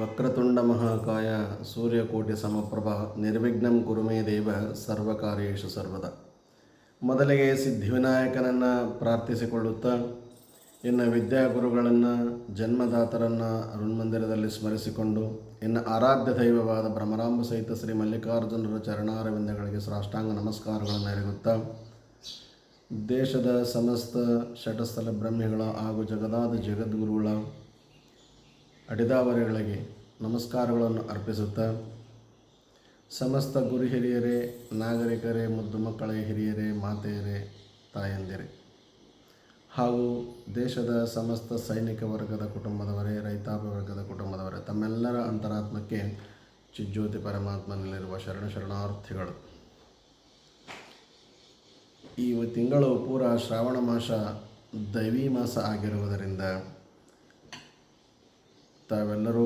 ವಕ್ರತುಂಡ ಮಹಾಕಾಯ ಸೂರ್ಯಕೋಟಿ ಸಮಪ್ರಭ ನಿರ್ವಿಘ್ನಂ ಕುರುಮೇ ದೇವ ಸರ್ವಕಾರ್ಯೇಶು ಸರ್ವದ. ಮೊದಲಿಗೆ ಸಿದ್ಧಿವಿನಾಯಕನನ್ನು ಪ್ರಾರ್ಥಿಸಿಕೊಳ್ಳುತ್ತಾ, ಇನ್ನು ವಿದ್ಯಾಗುರುಗಳನ್ನು, ಜನ್ಮದಾತರನ್ನು ಅರುಣ್ಮಂದಿರದಲ್ಲಿ ಸ್ಮರಿಸಿಕೊಂಡು, ಇನ್ನು ಆರಾಧ್ಯ ದೈವವಾದ ಭ್ರಮರಾಂಬ ಸಹಿತ ಶ್ರೀ ಮಲ್ಲಿಕಾರ್ಜುನರ ಚರಣಾರವಿಂದಗಳಿಗೆ ಸಾಷ್ಟಾಂಗ ನಮಸ್ಕಾರಗಳನ್ನು ಎರಗುತ್ತಾ ದೇಶದ ಸಮಸ್ತ ಷಟಸ್ಥಲ ಬ್ರಹ್ಮಿಗಳ ಹಾಗೂ ಜಗದಾದ ಜಗದ್ಗುರುಗಳ ಅಡಿದಾವರೆಗಳಿಗೆ ನಮಸ್ಕಾರಗಳನ್ನು ಅರ್ಪಿಸುತ್ತಾ, ಸಮಸ್ತ ಗುರು ಹಿರಿಯರೇ, ನಾಗರಿಕರೇ, ಮುದ್ದು ಮಕ್ಕಳ, ಹಿರಿಯರೇ, ಮಾತೆಯರೇ, ತಾಯಂದಿರೇ. ಹಾಗೂ ದೇಶದ ಸಮಸ್ತ ಸೈನಿಕ ವರ್ಗದ ಕುಟುಂಬದವರೇ, ರೈತಾಪಿ ವರ್ಗದ ಕುಟುಂಬದವರೇ, ತಮ್ಮೆಲ್ಲರ ಅಂತರಾತ್ಮಕ್ಕೆ ಚಿಜ್ಯೋತಿ ಪರಮಾತ್ಮನಲ್ಲಿರುವ ಶರಣ ಶರಣಾರ್ಥಿಗಳು. ಈ ತಿಂಗಳು ಪೂರ ಶ್ರಾವಣ ಮಾಸ ದೈವೀ ಮಾಸ ಆಗಿರುವುದರಿಂದ ತಾವೆಲ್ಲರೂ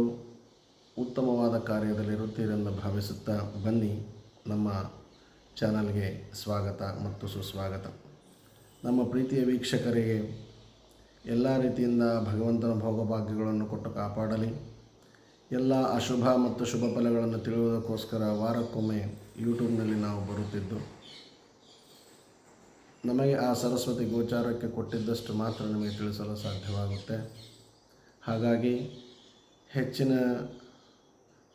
ಉತ್ತಮವಾದ ಕಾರ್ಯದಲ್ಲಿರುತ್ತೀರೆಂದು ಭಾವಿಸುತ್ತಾ ಬನ್ನಿ. ನಮ್ಮ ಚಾನಲ್ಗೆ ಸ್ವಾಗತ ಮತ್ತು ಸುಸ್ವಾಗತ. ನಮ್ಮ ಪ್ರೀತಿಯ ವೀಕ್ಷಕರಿಗೆ ಎಲ್ಲ ರೀತಿಯಿಂದ ಭಗವಂತನ ಭೋಗಭಾಗ್ಯಗಳನ್ನು ಕೊಟ್ಟು ಕಾಪಾಡಲಿ. ಎಲ್ಲ ಅಶುಭ ಮತ್ತು ಶುಭ ಫಲಗಳನ್ನು ತಿಳಿಯುವುದಕ್ಕೋಸ್ಕರ ವಾರಕ್ಕೊಮ್ಮೆ ಯೂಟ್ಯೂಬ್ನಲ್ಲಿ ನಾವು ಬರುತ್ತಿದ್ದು, ನಮಗೆ ಆ ಸರಸ್ವತಿ ಗೋಚಾರಕ್ಕೆ ಕೊಟ್ಟಿದ್ದಷ್ಟು ಮಾತ್ರ ನಮಗೆ ತಿಳಿಸಲು ಸಾಧ್ಯವಾಗುತ್ತೆ. ಹಾಗಾಗಿ ಹೆಚ್ಚಿನ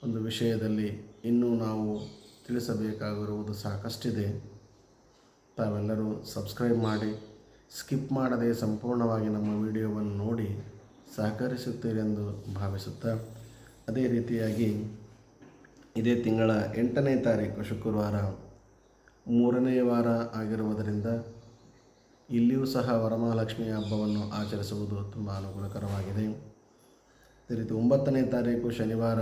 ಒಂದು ವಿಷಯದಲ್ಲಿ ಇನ್ನೂ ನಾವು ತಿಳಿಸಬೇಕಾಗಿರುವುದು ಸಾಕಷ್ಟಿದೆ. ತಾವೆಲ್ಲರೂ ಸಬ್ಸ್ಕ್ರೈಬ್ ಮಾಡಿ, ಸ್ಕಿಪ್ ಮಾಡದೆ ಸಂಪೂರ್ಣವಾಗಿ ನಮ್ಮ ವಿಡಿಯೋವನ್ನು ನೋಡಿ ಸಹಕರಿಸುತ್ತೀರೆಂದು ಭಾವಿಸುತ್ತಾ, ಅದೇ ರೀತಿಯಾಗಿ ಇದೇ ತಿಂಗಳ ಎಂಟನೇ ತಾರೀಕು ಶುಕ್ರವಾರ ಮೂರನೇ ವಾರ ಆಗಿರುವುದರಿಂದ ಇಲ್ಲಿಯೂ ಸಹ ವರಮಹಾಲಕ್ಷ್ಮಿ ಹಬ್ಬವನ್ನು ಆಚರಿಸುವುದು ತುಂಬ ಅನುಕೂಲಕರವಾಗಿದೆ. ಅದೇ ರೀತಿ ಒಂಬತ್ತನೇ ತಾರೀಕು ಶನಿವಾರ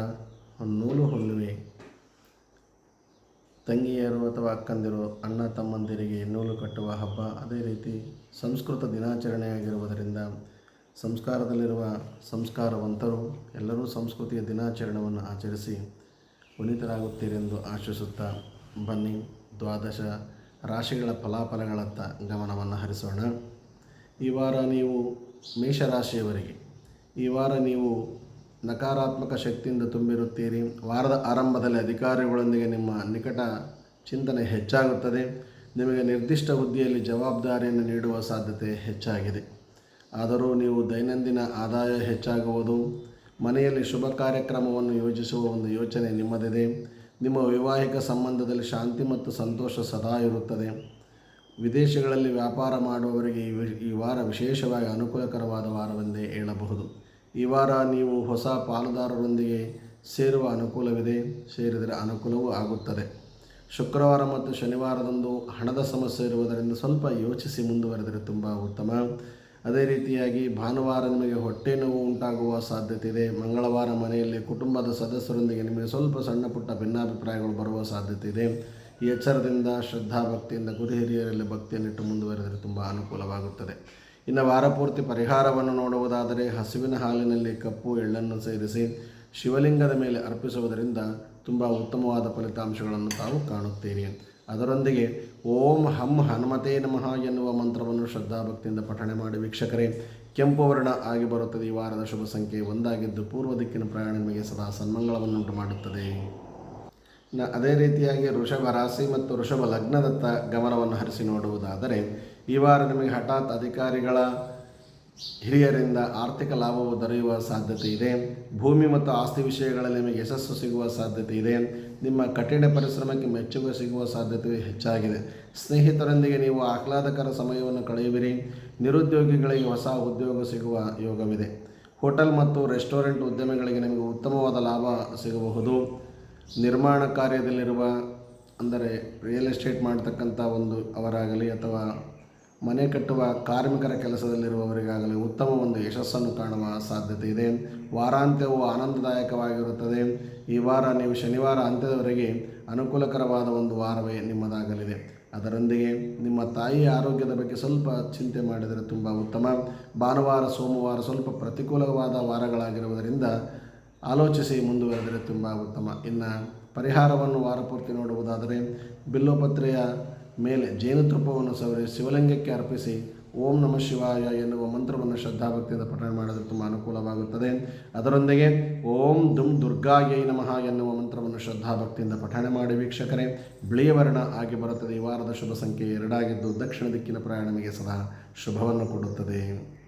ನೂಲು ಹುಣ್ಣಿಮೆ ತಂಗಿಯರು ಅಥವಾ ಅಕ್ಕಂದಿರು ಅಣ್ಣ ತಮ್ಮಂದಿರಿಗೆ ನೂಲು ಕಟ್ಟುವ ಹಬ್ಬ ಅದೇ ರೀತಿ ಸಂಸ್ಕೃತ ದಿನಾಚರಣೆಯಾಗಿರುವುದರಿಂದ ಸಂಸ್ಕಾರದಲ್ಲಿರುವ ಸಂಸ್ಕಾರವಂತರು ಎಲ್ಲರೂ ಸಂಸ್ಕೃತಿಯ ದಿನಾಚರಣೆಯನ್ನು ಆಚರಿಸಿ ಪುನೀತರಾಗುತ್ತೀರೆಂದು ಆಶಿಸುತ್ತಾ ಬನ್ನಿ ದ್ವಾದಶ ರಾಶಿಗಳ ಫಲಾಫಲಗಳತ್ತ ಗಮನವನ್ನು ಹರಿಸೋಣ. ಈ ವಾರ ನೀವು ಮೇಷರಾಶಿಯವರಿಗೆ, ಈ ವಾರ ನೀವು ನಕಾರಾತ್ಮಕ ಶಕ್ತಿಯಿಂದ ತುಂಬಿರುತ್ತೀರಿ. ವಾರದ ಆರಂಭದಲ್ಲಿ ಅಧಿಕಾರಿಗಳೊಂದಿಗೆ ನಿಮ್ಮ ನಿಕಟ ಚಿಂತನೆ ಹೆಚ್ಚಾಗುತ್ತದೆ. ನಿಮಗೆ ನಿರ್ದಿಷ್ಟ ಹುದ್ದೆಯಲ್ಲಿ ಜವಾಬ್ದಾರಿಯನ್ನು ನೀಡುವ ಸಾಧ್ಯತೆ ಹೆಚ್ಚಾಗಿದೆ. ಆದರೂ ನೀವು ದೈನಂದಿನ ಆದಾಯ ಹೆಚ್ಚಾಗುವುದು, ಮನೆಯಲ್ಲಿ ಶುಭ ಕಾರ್ಯಕ್ರಮವನ್ನು ಯೋಜಿಸುವ ಒಂದು ಯೋಚನೆ ನಿಮ್ಮದಿದೆ. ನಿಮ್ಮ ವೈವಾಹಿಕ ಸಂಬಂಧದಲ್ಲಿ ಶಾಂತಿ ಮತ್ತು ಸಂತೋಷ ಸದಾ ಇರುತ್ತದೆ. ವಿದೇಶಗಳಲ್ಲಿ ವ್ಯಾಪಾರ ಮಾಡುವವರಿಗೆ ಈ ವಾರ ವಿಶೇಷವಾಗಿ ಅನುಕೂಲಕರವಾದ ವಾರವೆಂದೇ ಹೇಳಬಹುದು. ಈ ವಾರ ನೀವು ಹೊಸ ಪಾಲುದಾರರೊಂದಿಗೆ ಸೇರುವ ಅನುಕೂಲವಿದೆ. ಸೇರಿದರೆ ಅನುಕೂಲವೂ ಆಗುತ್ತದೆ. ಶುಕ್ರವಾರ ಮತ್ತು ಶನಿವಾರದಂದು ಹಣದ ಸಮಸ್ಯೆ ಇರುವುದರಿಂದ ಸ್ವಲ್ಪ ಯೋಚಿಸಿ ಮುಂದುವರೆದರೆ ತುಂಬ ಉತ್ತಮ. ಅದೇ ರೀತಿಯಾಗಿ ಭಾನುವಾರ ನಿಮಗೆ ಹೊಟ್ಟೆ ನೋವು ಉಂಟಾಗುವ ಸಾಧ್ಯತೆ ಇದೆ ಮಂಗಳವಾರ ಮನೆಯಲ್ಲಿ ಕುಟುಂಬದ ಸದಸ್ಯರೊಂದಿಗೆ ನಿಮಗೆ ಸ್ವಲ್ಪ ಸಣ್ಣ ಪುಟ್ಟ ಭಿನ್ನಾಭಿಪ್ರಾಯಗಳು ಬರುವ ಸಾಧ್ಯತೆ ಇದೆ ಈ ಎಚ್ಚರದಿಂದ, ಶ್ರದ್ಧಾ ಭಕ್ತಿಯಿಂದ ಗುರು ಹಿರಿಯರಲ್ಲಿ ಭಕ್ತಿಯನ್ನಿಟ್ಟು ಮುಂದುವರೆದರೆ ತುಂಬ ಅನುಕೂಲವಾಗುತ್ತದೆ. ಇನ್ನು ವಾರಪೂರ್ತಿ ಪರಿಹಾರವನ್ನು ನೋಡುವುದಾದರೆ ಹಸುವಿನ ಹಾಲಿನಲ್ಲಿ ಕಪ್ಪು ಎಳ್ಳನ್ನು ಸೇರಿಸಿ ಶಿವಲಿಂಗದ ಮೇಲೆ ಅರ್ಪಿಸುವುದರಿಂದ ತುಂಬ ಉತ್ತಮವಾದ ಫಲಿತಾಂಶಗಳನ್ನು ತಾವು ಕಾಣುತ್ತೀರಿ. ಅದರೊಂದಿಗೆ ಓಂ ಹಂ ಹನುಮತೇ ನಮಃ ಎನ್ನುವ ಮಂತ್ರವನ್ನು ಶ್ರದ್ಧಾಭಕ್ತಿಯಿಂದ ಪಠಣೆ ಮಾಡಿ ವೀಕ್ಷಕರೇ, ಕೆಂಪು ವರ್ಣ ಆಗಿ ಬರುತ್ತದೆ. ಈ ವಾರದ ಶುಭ ಸಂಖ್ಯೆ ಒಂದಾಗಿದ್ದು ಪೂರ್ವ ದಿಕ್ಕಿನ ಪ್ರಯಾಣ ನಿಮಗೆ ಸದಾ ಸನ್ಮಂಗಳವನ್ನುಂಟು ಮಾಡುತ್ತದೆ. ಅದೇ ರೀತಿಯಾಗಿ ಋಷಭ ರಾಶಿ ಮತ್ತು ಋಷಭ ಲಗ್ನದತ್ತ ಗಮನವನ್ನು ಹರಿಸಿ ನೋಡುವುದಾದರೆ ಈ ವಾರ ನಿಮಗೆ ಹಠಾತ್ ಅಧಿಕಾರಿಗಳ ಹಿರಿಯರಿಂದ ಆರ್ಥಿಕ ಲಾಭವು ದೊರೆಯುವ ಸಾಧ್ಯತೆ ಇದೆ. ಭೂಮಿ ಮತ್ತು ಆಸ್ತಿ ವಿಷಯಗಳಲ್ಲಿ ನಿಮಗೆ ಯಶಸ್ಸು ಸಿಗುವ ಸಾಧ್ಯತೆ ಇದೆ. ನಿಮ್ಮ ಕಠಿಣ ಪರಿಶ್ರಮಕ್ಕೆ ಮೆಚ್ಚುಗೆ ಸಿಗುವ ಸಾಧ್ಯತೆ ಹೆಚ್ಚಾಗಿದೆ. ಸ್ನೇಹಿತರೊಂದಿಗೆ ನೀವು ಆಹ್ಲಾದಕರ ಸಮಯವನ್ನು ಕಳೆಯುವಿರಿ. ನಿರುದ್ಯೋಗಿಗಳಿಗೆ ಹೊಸ ಉದ್ಯೋಗ ಸಿಗುವ ಯೋಗವಿದೆ. ಹೋಟೆಲ್ ಮತ್ತು ರೆಸ್ಟೋರೆಂಟ್ ಉದ್ಯಮಿಗಳಿಗೆ ನಿಮಗೆ ಉತ್ತಮವಾದ ಲಾಭ ಸಿಗಬಹುದು. ನಿರ್ಮಾಣ ಕಾರ್ಯದಲ್ಲಿರುವ ಅಂದರೆ ರಿಯಲ್ ಎಸ್ಟೇಟ್ ಮಾಡ್ತಕ್ಕಂಥ ಒಂದು ಅವರಾಗಲಿ ಅಥವಾ ಮನೆ ಕಟ್ಟುವ ಕಾರ್ಮಿಕರ ಕೆಲಸದಲ್ಲಿರುವವರಿಗಾಗಲಿ ಉತ್ತಮ ಒಂದು ಯಶಸ್ಸನ್ನು ಕಾಣುವ ಸಾಧ್ಯತೆ ಇದೆ. ವಾರಾಂತ್ಯವು ಆನಂದದಾಯಕವಾಗಿರುತ್ತದೆ. ಈ ವಾರ ನೀವು ಶನಿವಾರ ಅಂತ್ಯದವರೆಗೆ ಅನುಕೂಲಕರವಾದ ಒಂದು ವಾರವೇ ನಿಮ್ಮದಾಗಲಿದೆ. ಅದರೊಂದಿಗೆ ನಿಮ್ಮ ತಾಯಿಯ ಆರೋಗ್ಯದ ಬಗ್ಗೆ ಸ್ವಲ್ಪ ಚಿಂತೆ ಮಾಡಿದರೆ ತುಂಬ ಉತ್ತಮ. ಭಾನುವಾರ, ಸೋಮವಾರ ಸ್ವಲ್ಪ ಪ್ರತಿಕೂಲವಾದ ವಾರಗಳಾಗಿರುವುದರಿಂದ ಆಲೋಚಿಸಿ ಮುಂದುವರೆದರೆ ತುಂಬ ಉತ್ತಮ. ಇನ್ನು ಪರಿಹಾರವನ್ನು ವಾರಪೂರ್ತಿ ನೋಡುವುದಾದರೆ, ಬಿಲ್ಲೋಪತ್ರೆಯ ಮೇಲೆ ಜೇನುತುಪ್ಪವನ್ನು ಸವರಿ ಶಿವಲಿಂಗಕ್ಕೆ ಅರ್ಪಿಸಿ ಓಂ ನಮಃ ಶಿವಾಯ ಎನ್ನುವ ಮಂತ್ರವನ್ನು ಶ್ರದ್ಧಾಭಕ್ತಿಯಿಂದ ಪಠಣ ಮಾಡಿದರೆ ತುಂಬ ಅನುಕೂಲವಾಗುತ್ತದೆ. ಅದರೊಂದಿಗೆ ಓಂ ದುಂ ದುರ್ಗಾಯೈ ನಮಃ ಎನ್ನುವ ಮಂತ್ರವನ್ನು ಶ್ರದ್ಧಾಭಕ್ತಿಯಿಂದ ಪಠಣ ಮಾಡಿ ವೀಕ್ಷಕರೇ, ಬಿಳಿಯ ವರ್ಣ ಆಗಿ ಬರುತ್ತದೆ. ಈ ವಾರದ ಶುಭ ಸಂಖ್ಯೆ ಎರಡಾಗಿದ್ದು ದಕ್ಷಿಣ ದಿಕ್ಕಿನ ಪ್ರಯಾಣ ನಿಮಗೆ ಸದಾ ಶುಭವನ್ನು ಕೊಡುತ್ತದೆ.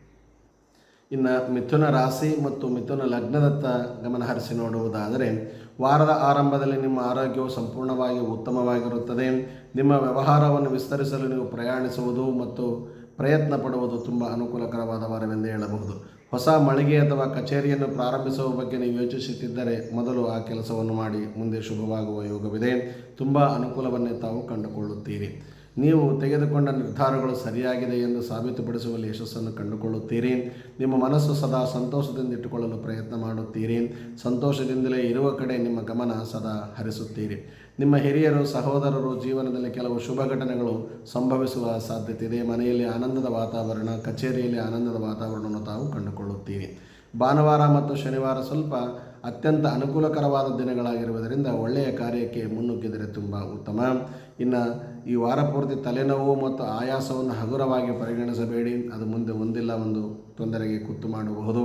ಇನ್ನು ಮಿಥುನ ರಾಶಿ ಮತ್ತು ಮಿಥುನ ಲಗ್ನದತ್ತ ಗಮನ ಹರಿಸಿ ನೋಡುವುದಾದರೆ ವಾರದ ಆರಂಭದಲ್ಲಿ ನಿಮ್ಮ ಆರೋಗ್ಯವು ಸಂಪೂರ್ಣವಾಗಿ ಉತ್ತಮವಾಗಿರುತ್ತದೆ. ನಿಮ್ಮ ವ್ಯವಹಾರವನ್ನು ವಿಸ್ತರಿಸಲು ನೀವು ಪ್ರಯಾಣಿಸುವುದು ಮತ್ತು ಪ್ರಯತ್ನ ಪಡುವುದು ತುಂಬ ಅನುಕೂಲಕರವಾದ ವಾರವೆಂದು ಹೇಳಬಹುದು. ಹೊಸ ಮಳಿಗೆ ಅಥವಾ ಕಚೇರಿಯನ್ನು ಪ್ರಾರಂಭಿಸುವ ಬಗ್ಗೆ ನೀವು ಯೋಚಿಸುತ್ತಿದ್ದರೆ ಮೊದಲು ಆ ಕೆಲಸವನ್ನು ಮಾಡಿ, ಮುಂದೆ ಶುಭವಾಗುವ ಯೋಗವಿದೆ. ತುಂಬ ಅನುಕೂಲವನ್ನೇ ತಾವು ಕಂಡುಕೊಳ್ಳುತ್ತೀರಿ. ನೀವು ತೆಗೆದುಕೊಂಡ ನಿರ್ಧಾರಗಳು ಸರಿಯಾಗಿದೆ ಎಂದು ಸಾಬೀತುಪಡಿಸುವಲ್ಲಿ ಯಶಸ್ಸನ್ನು ಕಂಡುಕೊಳ್ಳುತ್ತೀರಿ. ನಿಮ್ಮ ಮನಸ್ಸು ಸದಾ ಸಂತೋಷದಿಂದ ಇಟ್ಟುಕೊಳ್ಳಲು ಪ್ರಯತ್ನ ಮಾಡುತ್ತೀರಿ. ಸಂತೋಷದಿಂದಲೇ ಇರುವ ಕಡೆ ನಿಮ್ಮ ಗಮನ ಸದಾ ಹರಿಸುತ್ತೀರಿ. ನಿಮ್ಮ ಹಿರಿಯರು, ಸಹೋದರರು ಜೀವನದಲ್ಲಿ ಕೆಲವು ಶುಭ ಘಟನೆಗಳು ಸಂಭವಿಸುವ ಸಾಧ್ಯತೆ ಇದೆ ಮನೆಯಲ್ಲಿ ಆನಂದದ ವಾತಾವರಣ, ಕಚೇರಿಯಲ್ಲಿ ಆನಂದದ ವಾತಾವರಣವನ್ನು ತಾವು ಕಂಡುಕೊಳ್ಳುತ್ತೀರಿ. ಭಾನುವಾರ ಮತ್ತು ಶನಿವಾರ ಸ್ವಲ್ಪ ಅತ್ಯಂತ ಅನುಕೂಲಕರವಾದ ದಿನಗಳಾಗಿರುವುದರಿಂದ ಒಳ್ಳೆಯ ಕಾರ್ಯಕ್ಕೆ ಮುನ್ನುಗ್ಗಿದರೆ ತುಂಬ ಉತ್ತಮ. ಇನ್ನು ಈ ವಾರ ಪೂರ್ತಿ ತಲೆನೋವು ಮತ್ತು ಆಯಾಸವನ್ನು ಹಗುರವಾಗಿ ಪರಿಗಣಿಸಬೇಡಿ. ಅದು ಮುಂದೆ ಒಂದಿಲ್ಲ, ಒಂದು ತೊಂದರೆಗೆ ಕುತ್ತು ಮಾಡಬಹುದು.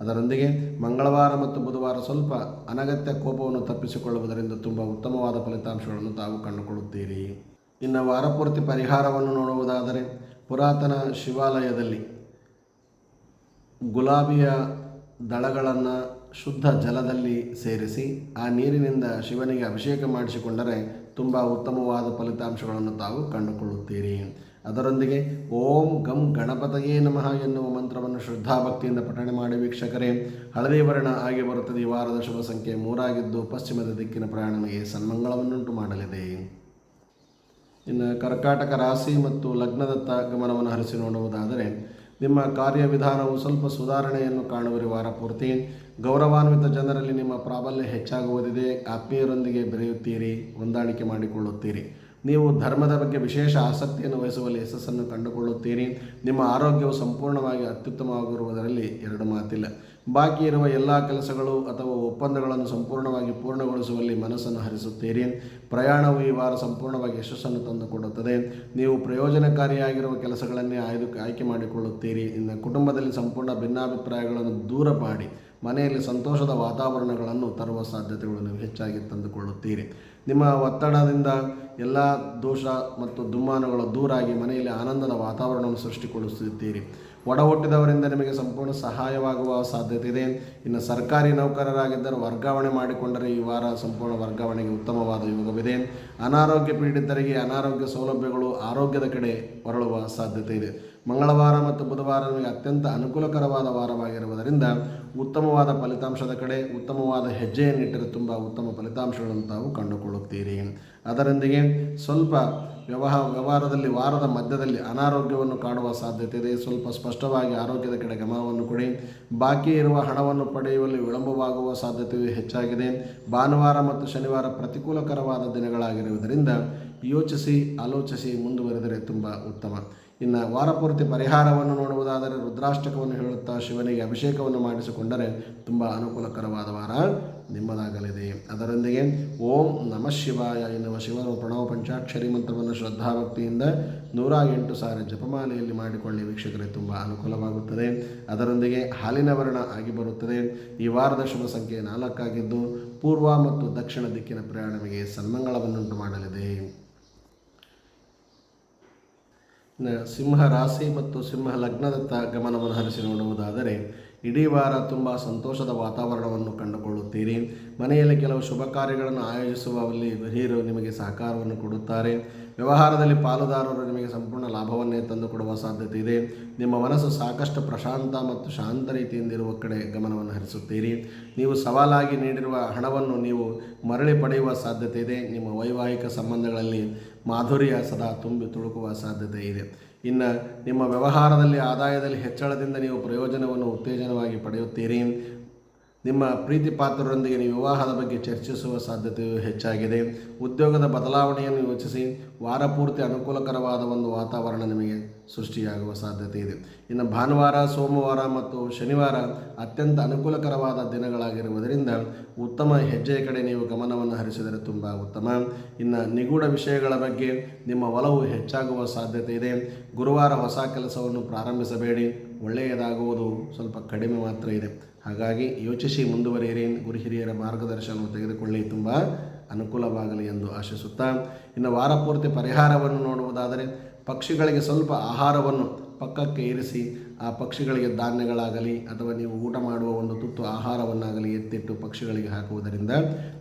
ಅದರೊಂದಿಗೆ ಮಂಗಳವಾರ ಮತ್ತು ಬುಧವಾರ ಸ್ವಲ್ಪ ಅನಗತ್ಯ ಕೋಪವನ್ನು ತಪ್ಪಿಸಿಕೊಳ್ಳುವುದರಿಂದ ತುಂಬ ಉತ್ತಮವಾದ ಫಲಿತಾಂಶಗಳನ್ನು ತಾವು ಕಂಡುಕೊಳ್ಳುತ್ತೀರಿ. ಇನ್ನು ವಾರಪೂರ್ತಿ ಪರಿಹಾರವನ್ನು ನೋಡುವುದಾದರೆ ಪುರಾತನ ಶಿವಾಲಯದಲ್ಲಿ ಗುಲಾಬಿಯ ದಳಗಳನ್ನು ಶುದ್ಧ ಜಲದಲ್ಲಿ ಸೇರಿಸಿ ಆ ನೀರಿನಿಂದ ಶಿವನಿಗೆ ಅಭಿಷೇಕ ಮಾಡಿಸಿಕೊಂಡರೆ ತುಂಬ ಉತ್ತಮವಾದ ಫಲಿತಾಂಶಗಳನ್ನು ತಾವು ಕಂಡುಕೊಳ್ಳುತ್ತೀರಿ. ಅದರೊಂದಿಗೆ ಓಂ ಗಂ ಗಣಪತಯೇ ನಮಃ ಎನ್ನುವ ಮಂತ್ರವನ್ನು ಶ್ರದ್ಧಾಭಕ್ತಿಯಿಂದ ಪಠಣೆ ಮಾಡಿ ವೀಕ್ಷಕರೇ, ಹಳದಿ ವರ್ಣ ಆಗಿ ಬರುತ್ತದೆ ಈ ವಾರದ ಶುಭ ಸಂಖ್ಯೆ ಮೂರಾಗಿದ್ದು ಪಶ್ಚಿಮದ ದಿಕ್ಕಿನ ಪ್ರಯಾಣ ನಮಗೆ ಸನ್ಮಂಗಳವನ್ನುಂಟು ಮಾಡಲಿದೆ. ಇನ್ನು ಕರ್ಕಾಟಕ ರಾಶಿ ಮತ್ತು ಲಗ್ನದತ್ತ ಗಮನವನ್ನು ಹರಿಸಿ ನೋಡುವುದಾದರೆ, ನಿಮ್ಮ ಕಾರ್ಯವಿಧಾನವು ಸ್ವಲ್ಪ ಸುಧಾರಣೆಯನ್ನು ಕಾಣುವಿರಿ ವಾರ ಪೂರ್ತಿ ಗೌರವಾನ್ವಿತ ಜನರಲ್ಲಿ ನಿಮ್ಮ ಪ್ರಾಬಲ್ಯ ಹೆಚ್ಚಾಗುವುದಿದೆ, ಆತ್ಮೀಯರೊಂದಿಗೆ ಬೆರೆಯುತ್ತೀರಿ, ಹೊಂದಾಣಿಕೆ ಮಾಡಿಕೊಳ್ಳುತ್ತೀರಿ. ನೀವು ಧರ್ಮದ ಬಗ್ಗೆ ವಿಶೇಷ ಆಸಕ್ತಿಯನ್ನು ವಹಿಸುವಲ್ಲಿ ಯಶಸ್ಸನ್ನು ಕಂಡುಕೊಳ್ಳುತ್ತೀರಿ. ನಿಮ್ಮ ಆರೋಗ್ಯವು ಸಂಪೂರ್ಣವಾಗಿ ಅತ್ಯುತ್ತಮವಾಗಿರುವುದರಲ್ಲಿ ಎರಡು ಮಾತಿಲ್ಲ. ಬಾಕಿ ಇರುವ ಎಲ್ಲ ಕೆಲಸಗಳು ಅಥವಾ ಒಪ್ಪಂದಗಳನ್ನು ಸಂಪೂರ್ಣವಾಗಿ ಪೂರ್ಣಗೊಳಿಸುವಲ್ಲಿ ಮನಸ್ಸನ್ನು ಹರಿಸುತ್ತೀರಿ. ಪ್ರಯಾಣವು ಈ ವಾರ ಸಂಪೂರ್ಣವಾಗಿ ಯಶಸ್ಸನ್ನು ತಂದುಕೊಡುತ್ತದೆ. ನೀವು ಪ್ರಯೋಜನಕಾರಿಯಾಗಿರುವ ಕೆಲಸಗಳನ್ನೇ ಆಯ್ದು ಆಯ್ಕೆ ಮಾಡಿಕೊಳ್ಳುತ್ತೀರಿ. ಇನ್ನು ಕುಟುಂಬದಲ್ಲಿ ಸಂಪೂರ್ಣ ಭಿನ್ನಾಭಿಪ್ರಾಯಗಳನ್ನು ದೂರ ಮಾಡಿ ಮನೆಯಲ್ಲಿ ಸಂತೋಷದ ವಾತಾವರಣಗಳನ್ನು ತರುವ ಸಾಧ್ಯತೆಗಳು ನೀವು ಹೆಚ್ಚಾಗಿ ತಂದುಕೊಳ್ಳುತ್ತೀರಿ. ನಿಮ್ಮ ಒತ್ತಡದಿಂದ ಎಲ್ಲ ದೋಷ ಮತ್ತು ದುಮ್ಮಾನಗಳು ದೂರಾಗಿ ಮನೆಯಲ್ಲಿ ಆನಂದದ ವಾತಾವರಣವನ್ನು ಸೃಷ್ಟಿಗೊಳಿಸುತ್ತೀರಿ ಒಡ ಹುಟ್ಟಿದವರಿಂದ ನಿಮಗೆ ಸಂಪೂರ್ಣ ಸಹಾಯವಾಗುವ ಸಾಧ್ಯತೆ ಇದೆ ಇನ್ನು ಸರ್ಕಾರಿ ನೌಕರರಾಗಿದ್ದರೂ ವರ್ಗಾವಣೆ ಮಾಡಿಕೊಂಡರೆ ಈ ವಾರ ಸಂಪೂರ್ಣ ವರ್ಗಾವಣೆಗೆ ಉತ್ತಮವಾದ ಯೋಗವಿದೆ. ಅನಾರೋಗ್ಯ ಪೀಡಿತರಿಗೆ ಅನಾರೋಗ್ಯ ಸೌಲಭ್ಯಗಳು ಆರೋಗ್ಯದ ಕಡೆ ಹೊರಳುವ ಸಾಧ್ಯತೆ ಇದೆ ಮಂಗಳವಾರ ಮತ್ತು ಬುಧವಾರ ನಿಮಗೆ ಅತ್ಯಂತ ಅನುಕೂಲಕರವಾದ ವಾರವಾಗಿರುವುದರಿಂದ ಉತ್ತಮವಾದ ಫಲಿತಾಂಶದ ಕಡೆ ಉತ್ತಮವಾದ ಹೆಜ್ಜೆಯನ್ನಿಟ್ಟರೆ ತುಂಬ ಉತ್ತಮ ಫಲಿತಾಂಶಗಳನ್ನು ತಾವು ಕಂಡುಕೊಳ್ಳುತ್ತೀರಿ. ಅದರೊಂದಿಗೆ ಸ್ವಲ್ಪ ವ್ಯವಹಾರ ವ್ಯವಹಾರದಲ್ಲಿ ವಾರದ ಮಧ್ಯದಲ್ಲಿ ಅನಾರೋಗ್ಯವನ್ನು ಕಾಣುವ ಸಾಧ್ಯತೆ ಇದೆ. ಸ್ವಲ್ಪ ಸ್ಪಷ್ಟವಾಗಿ ಆರೋಗ್ಯದ ಕಡೆ ಗಮನವನ್ನು ಕೊಡಿ. ಬಾಕಿ ಇರುವ ಹಣವನ್ನು ಪಡೆಯುವಲ್ಲಿ ವಿಳಂಬವಾಗುವ ಸಾಧ್ಯತೆಯು ಹೆಚ್ಚಾಗಿದೆ. ಭಾನುವಾರ ಮತ್ತು ಶನಿವಾರ ಪ್ರತಿಕೂಲಕರವಾದ ದಿನಗಳಾಗಿರುವುದರಿಂದ ಯೋಚಿಸಿ, ಆಲೋಚಿಸಿ ಮುಂದುವರೆದರೆ ತುಂಬ ಉತ್ತಮ. ಇನ್ನು ವಾರಪೂರ್ತಿ ಪರಿಹಾರವನ್ನು ನೋಡುವುದಾದರೆ ರುದ್ರಾಷ್ಟಕವನ್ನು ಹೇಳುತ್ತಾ ಶಿವನಿಗೆ ಅಭಿಷೇಕವನ್ನು ಮಾಡಿಸಿಕೊಂಡರೆ ತುಂಬ ಅನುಕೂಲಕರವಾದ ವಾರ ನಿಮ್ಮದಾಗಲಿದೆ. ಅದರೊಂದಿಗೆ ಓಂ ನಮಃ ಶಿವಾಯ ಎನ್ನುವ ಶಿವನ ಪ್ರಣವ ಪಂಚಾಕ್ಷರಿ ಮಂತ್ರವನ್ನು ಶ್ರದ್ಧಾಭಕ್ತಿಯಿಂದ ನೂರ ಎಂಟು ಸಾರಿ ಜಪಮಾಲೆಯಲ್ಲಿ ಮಾಡಿಕೊಳ್ಳಿ ವೀಕ್ಷಕರಿಗೆ ತುಂಬ ಅನುಕೂಲವಾಗುತ್ತದೆ. ಅದರೊಂದಿಗೆ ಹಾಲಿನ ವರ್ಣ ಆಗಿ ಬರುತ್ತದೆ. ಈ ವಾರದ ಶುಭ ಸಂಖ್ಯೆ ನಾಲ್ಕಾಗಿದ್ದು, ಪೂರ್ವ ಮತ್ತು ದಕ್ಷಿಣ ದಿಕ್ಕಿನ ಪ್ರಯಾಣಿಗೆ ಸನ್ಮಂಗಳವನ್ನುಂಟು ಮಾಡಲಿದೆ. ಸಿಂಹ ರಾಶಿ ಮತ್ತು ಸಿಂಹ ಲಗ್ನದತ್ತ ಗಮನವನ್ನು ಹರಿಸಿ ನೋಡುವುದಾದರೆ, ಇಡೀ ವಾರ ತುಂಬ ಸಂತೋಷದ ವಾತಾವರಣವನ್ನು ಕಂಡುಕೊಳ್ಳುತ್ತೀರಿ. ಮನೆಯಲ್ಲಿ ಕೆಲವು ಶುಭ ಕಾರ್ಯಗಳನ್ನು ಆಯೋಜಿಸುವಲ್ಲಿ ಹಿರಿಯರು ನಿಮಗೆ ಸಹಕಾರವನ್ನು ಕೊಡುತ್ತಾರೆ. ವ್ಯವಹಾರದಲ್ಲಿ ಪಾಲುದಾರರು ನಿಮಗೆ ಸಂಪೂರ್ಣ ಲಾಭವನ್ನೇ ತಂದುಕೊಡುವ ಸಾಧ್ಯತೆ ಇದೆ. ನಿಮ್ಮ ಮನಸ್ಸು ಸಾಕಷ್ಟು ಪ್ರಶಾಂತ ಮತ್ತು ಶಾಂತ ರೀತಿಯಿಂದಿರುವ ಕಡೆ ಗಮನವನ್ನು ಹರಿಸುತ್ತೀರಿ. ನೀವು ಸವಾಲಾಗಿ ನೀಡಿರುವ ಹಣವನ್ನು ನೀವು ಮರಳಿ ಪಡೆಯುವ ಸಾಧ್ಯತೆ ಇದೆ. ನಿಮ್ಮ ವೈವಾಹಿಕ ಸಂಬಂಧಗಳಲ್ಲಿ ಮಾಧುರ್ಯ ಸದಾ ತುಂಬಿ ತುಳುಕುವ ಸಾಧ್ಯತೆ ಇದೆ. ಇನ್ನು ನಿಮ್ಮ ವ್ಯವಹಾರದಲ್ಲಿ, ಆದಾಯದಲ್ಲಿ ಹೆಚ್ಚಳದಿಂದ ನೀವು ಪ್ರಯೋಜನವನ್ನು ಉತ್ತೇಜನವಾಗಿ ಪಡೆಯುತ್ತೀರಿ. ನಿಮ್ಮ ಪ್ರೀತಿ ಪಾತ್ರರೊಂದಿಗೆ ನೀವು ವಿವಾಹದ ಬಗ್ಗೆ ಚರ್ಚಿಸುವ ಸಾಧ್ಯತೆಯು ಹೆಚ್ಚಾಗಿದೆ. ಉದ್ಯೋಗದ ಬದಲಾವಣೆಯನ್ನು ಯೋಚಿಸಿ. ವಾರಪೂರ್ತಿ ಅನುಕೂಲಕರವಾದ ಒಂದು ವಾತಾವರಣ ನಿಮಗೆ ಸೃಷ್ಟಿಯಾಗುವ ಸಾಧ್ಯತೆ ಇದೆ. ಇನ್ನು ಭಾನುವಾರ, ಸೋಮವಾರ ಮತ್ತು ಶನಿವಾರ ಅತ್ಯಂತ ಅನುಕೂಲಕರವಾದ ದಿನಗಳಾಗಿರುವುದರಿಂದ ಉತ್ತಮ ಹೆಜ್ಜೆಯ ಕಡೆ ನೀವು ಗಮನವನ್ನು ಹರಿಸಿದರೆ ತುಂಬ ಉತ್ತಮ. ಇನ್ನು ನಿಗೂಢ ವಿಷಯಗಳ ಬಗ್ಗೆ ನಿಮ್ಮ ಒಲವು ಹೆಚ್ಚಾಗುವ ಸಾಧ್ಯತೆ ಇದೆ. ಗುರುವಾರ ಹೊಸ ಕೆಲಸವನ್ನು ಪ್ರಾರಂಭಿಸಬೇಡಿ. ಒಳ್ಳೆಯದಾಗುವುದು ಸ್ವಲ್ಪ ಕಡಿಮೆ ಮಾತ್ರ ಇದೆ. ಹಾಗಾಗಿ ಯೋಚಿಸಿ ಮುಂದುವರಿಯಿರಿ ಗುರು ಹಿರಿಯರ ಮಾರ್ಗದರ್ಶನವನ್ನು ತೆಗೆದುಕೊಳ್ಳಿ. ತುಂಬ ಅನುಕೂಲವಾಗಲಿ ಎಂದು ಆಶಿಸುತ್ತಾ, ಇನ್ನು ವಾರಪೂರ್ತಿ ಪರಿಹಾರವನ್ನು ನೋಡುವುದಾದರೆ ಪಕ್ಷಿಗಳಿಗೆ ಸ್ವಲ್ಪ ಆಹಾರವನ್ನು ಪಕ್ಕಕ್ಕೆ ಇರಿಸಿ ಆ ಪಕ್ಷಿಗಳಿಗೆ ಧಾನ್ಯಗಳಾಗಲಿ ಅಥವಾ ನೀವು ಊಟ ಮಾಡುವ ಒಂದು ತುತ್ತು ಆಹಾರವನ್ನಾಗಲಿ ಎತ್ತಿಟ್ಟು ಪಕ್ಷಿಗಳಿಗೆ ಹಾಕುವುದರಿಂದ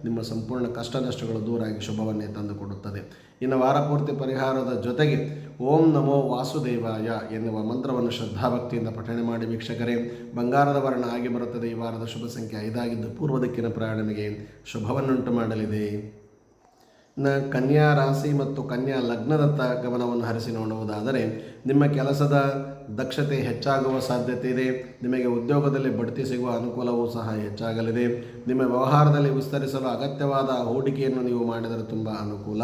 ನಿಮ್ಮ ಸಂಪೂರ್ಣ ಕಷ್ಟ ನಷ್ಟಗಳು ದೂರಾಗಿ ಶುಭವನ್ನೇ ತಂದುಕೊಡುತ್ತದೆ. ಇನ್ನು ವಾರಪೂರ್ತಿ ಪರಿಹಾರದ ಜೊತೆಗೆ ಓಂ ನಮೋ ವಾಸುದೇವಾಯ ಎನ್ನುವ ಮಂತ್ರವನ್ನು ಶ್ರದ್ಧಾಭಕ್ತಿಯಿಂದ ಪಠಣೆ ಮಾಡಿ ವೀಕ್ಷಕರೇ, ಬಂಗಾರದ ವರ್ಣ ಆಗಿ ಬರುತ್ತದೆ. ಈ ವಾರದ ಶುಭ ಸಂಖ್ಯೆ ಐದಾಗಿದ್ದು ಪೂರ್ವ ದಿಕ್ಕಿನ ಪ್ರಾಣಮಿಗೆ ಶುಭವನ್ನುಂಟು ಮಾಡಲಿದೆ. ನ ಕನ್ಯಾ ರಾಶಿ ಮತ್ತು ಕನ್ಯಾ ಲಗ್ನದತ್ತ ಗಮನವನ್ನು ಹರಿಸಿ ನೋಡುವುದಾದರೆ, ನಿಮ್ಮ ಕೆಲಸದ ದಕ್ಷತೆ ಹೆಚ್ಚಾಗುವ ಸಾಧ್ಯತೆ ಇದೆ. ನಿಮಗೆ ಉದ್ಯೋಗದಲ್ಲಿ ಬಡ್ತಿ ಸಿಗುವ ಅನುಕೂಲವೂ ಸಹ ಹೆಚ್ಚಾಗಲಿದೆ. ನಿಮ್ಮ ವ್ಯವಹಾರದಲ್ಲಿ ವಿಸ್ತರಿಸಲು ಅಗತ್ಯವಾದ ಹೂಡಿಕೆಯನ್ನು ನೀವು ಮಾಡಿದರೆ ತುಂಬ ಅನುಕೂಲ.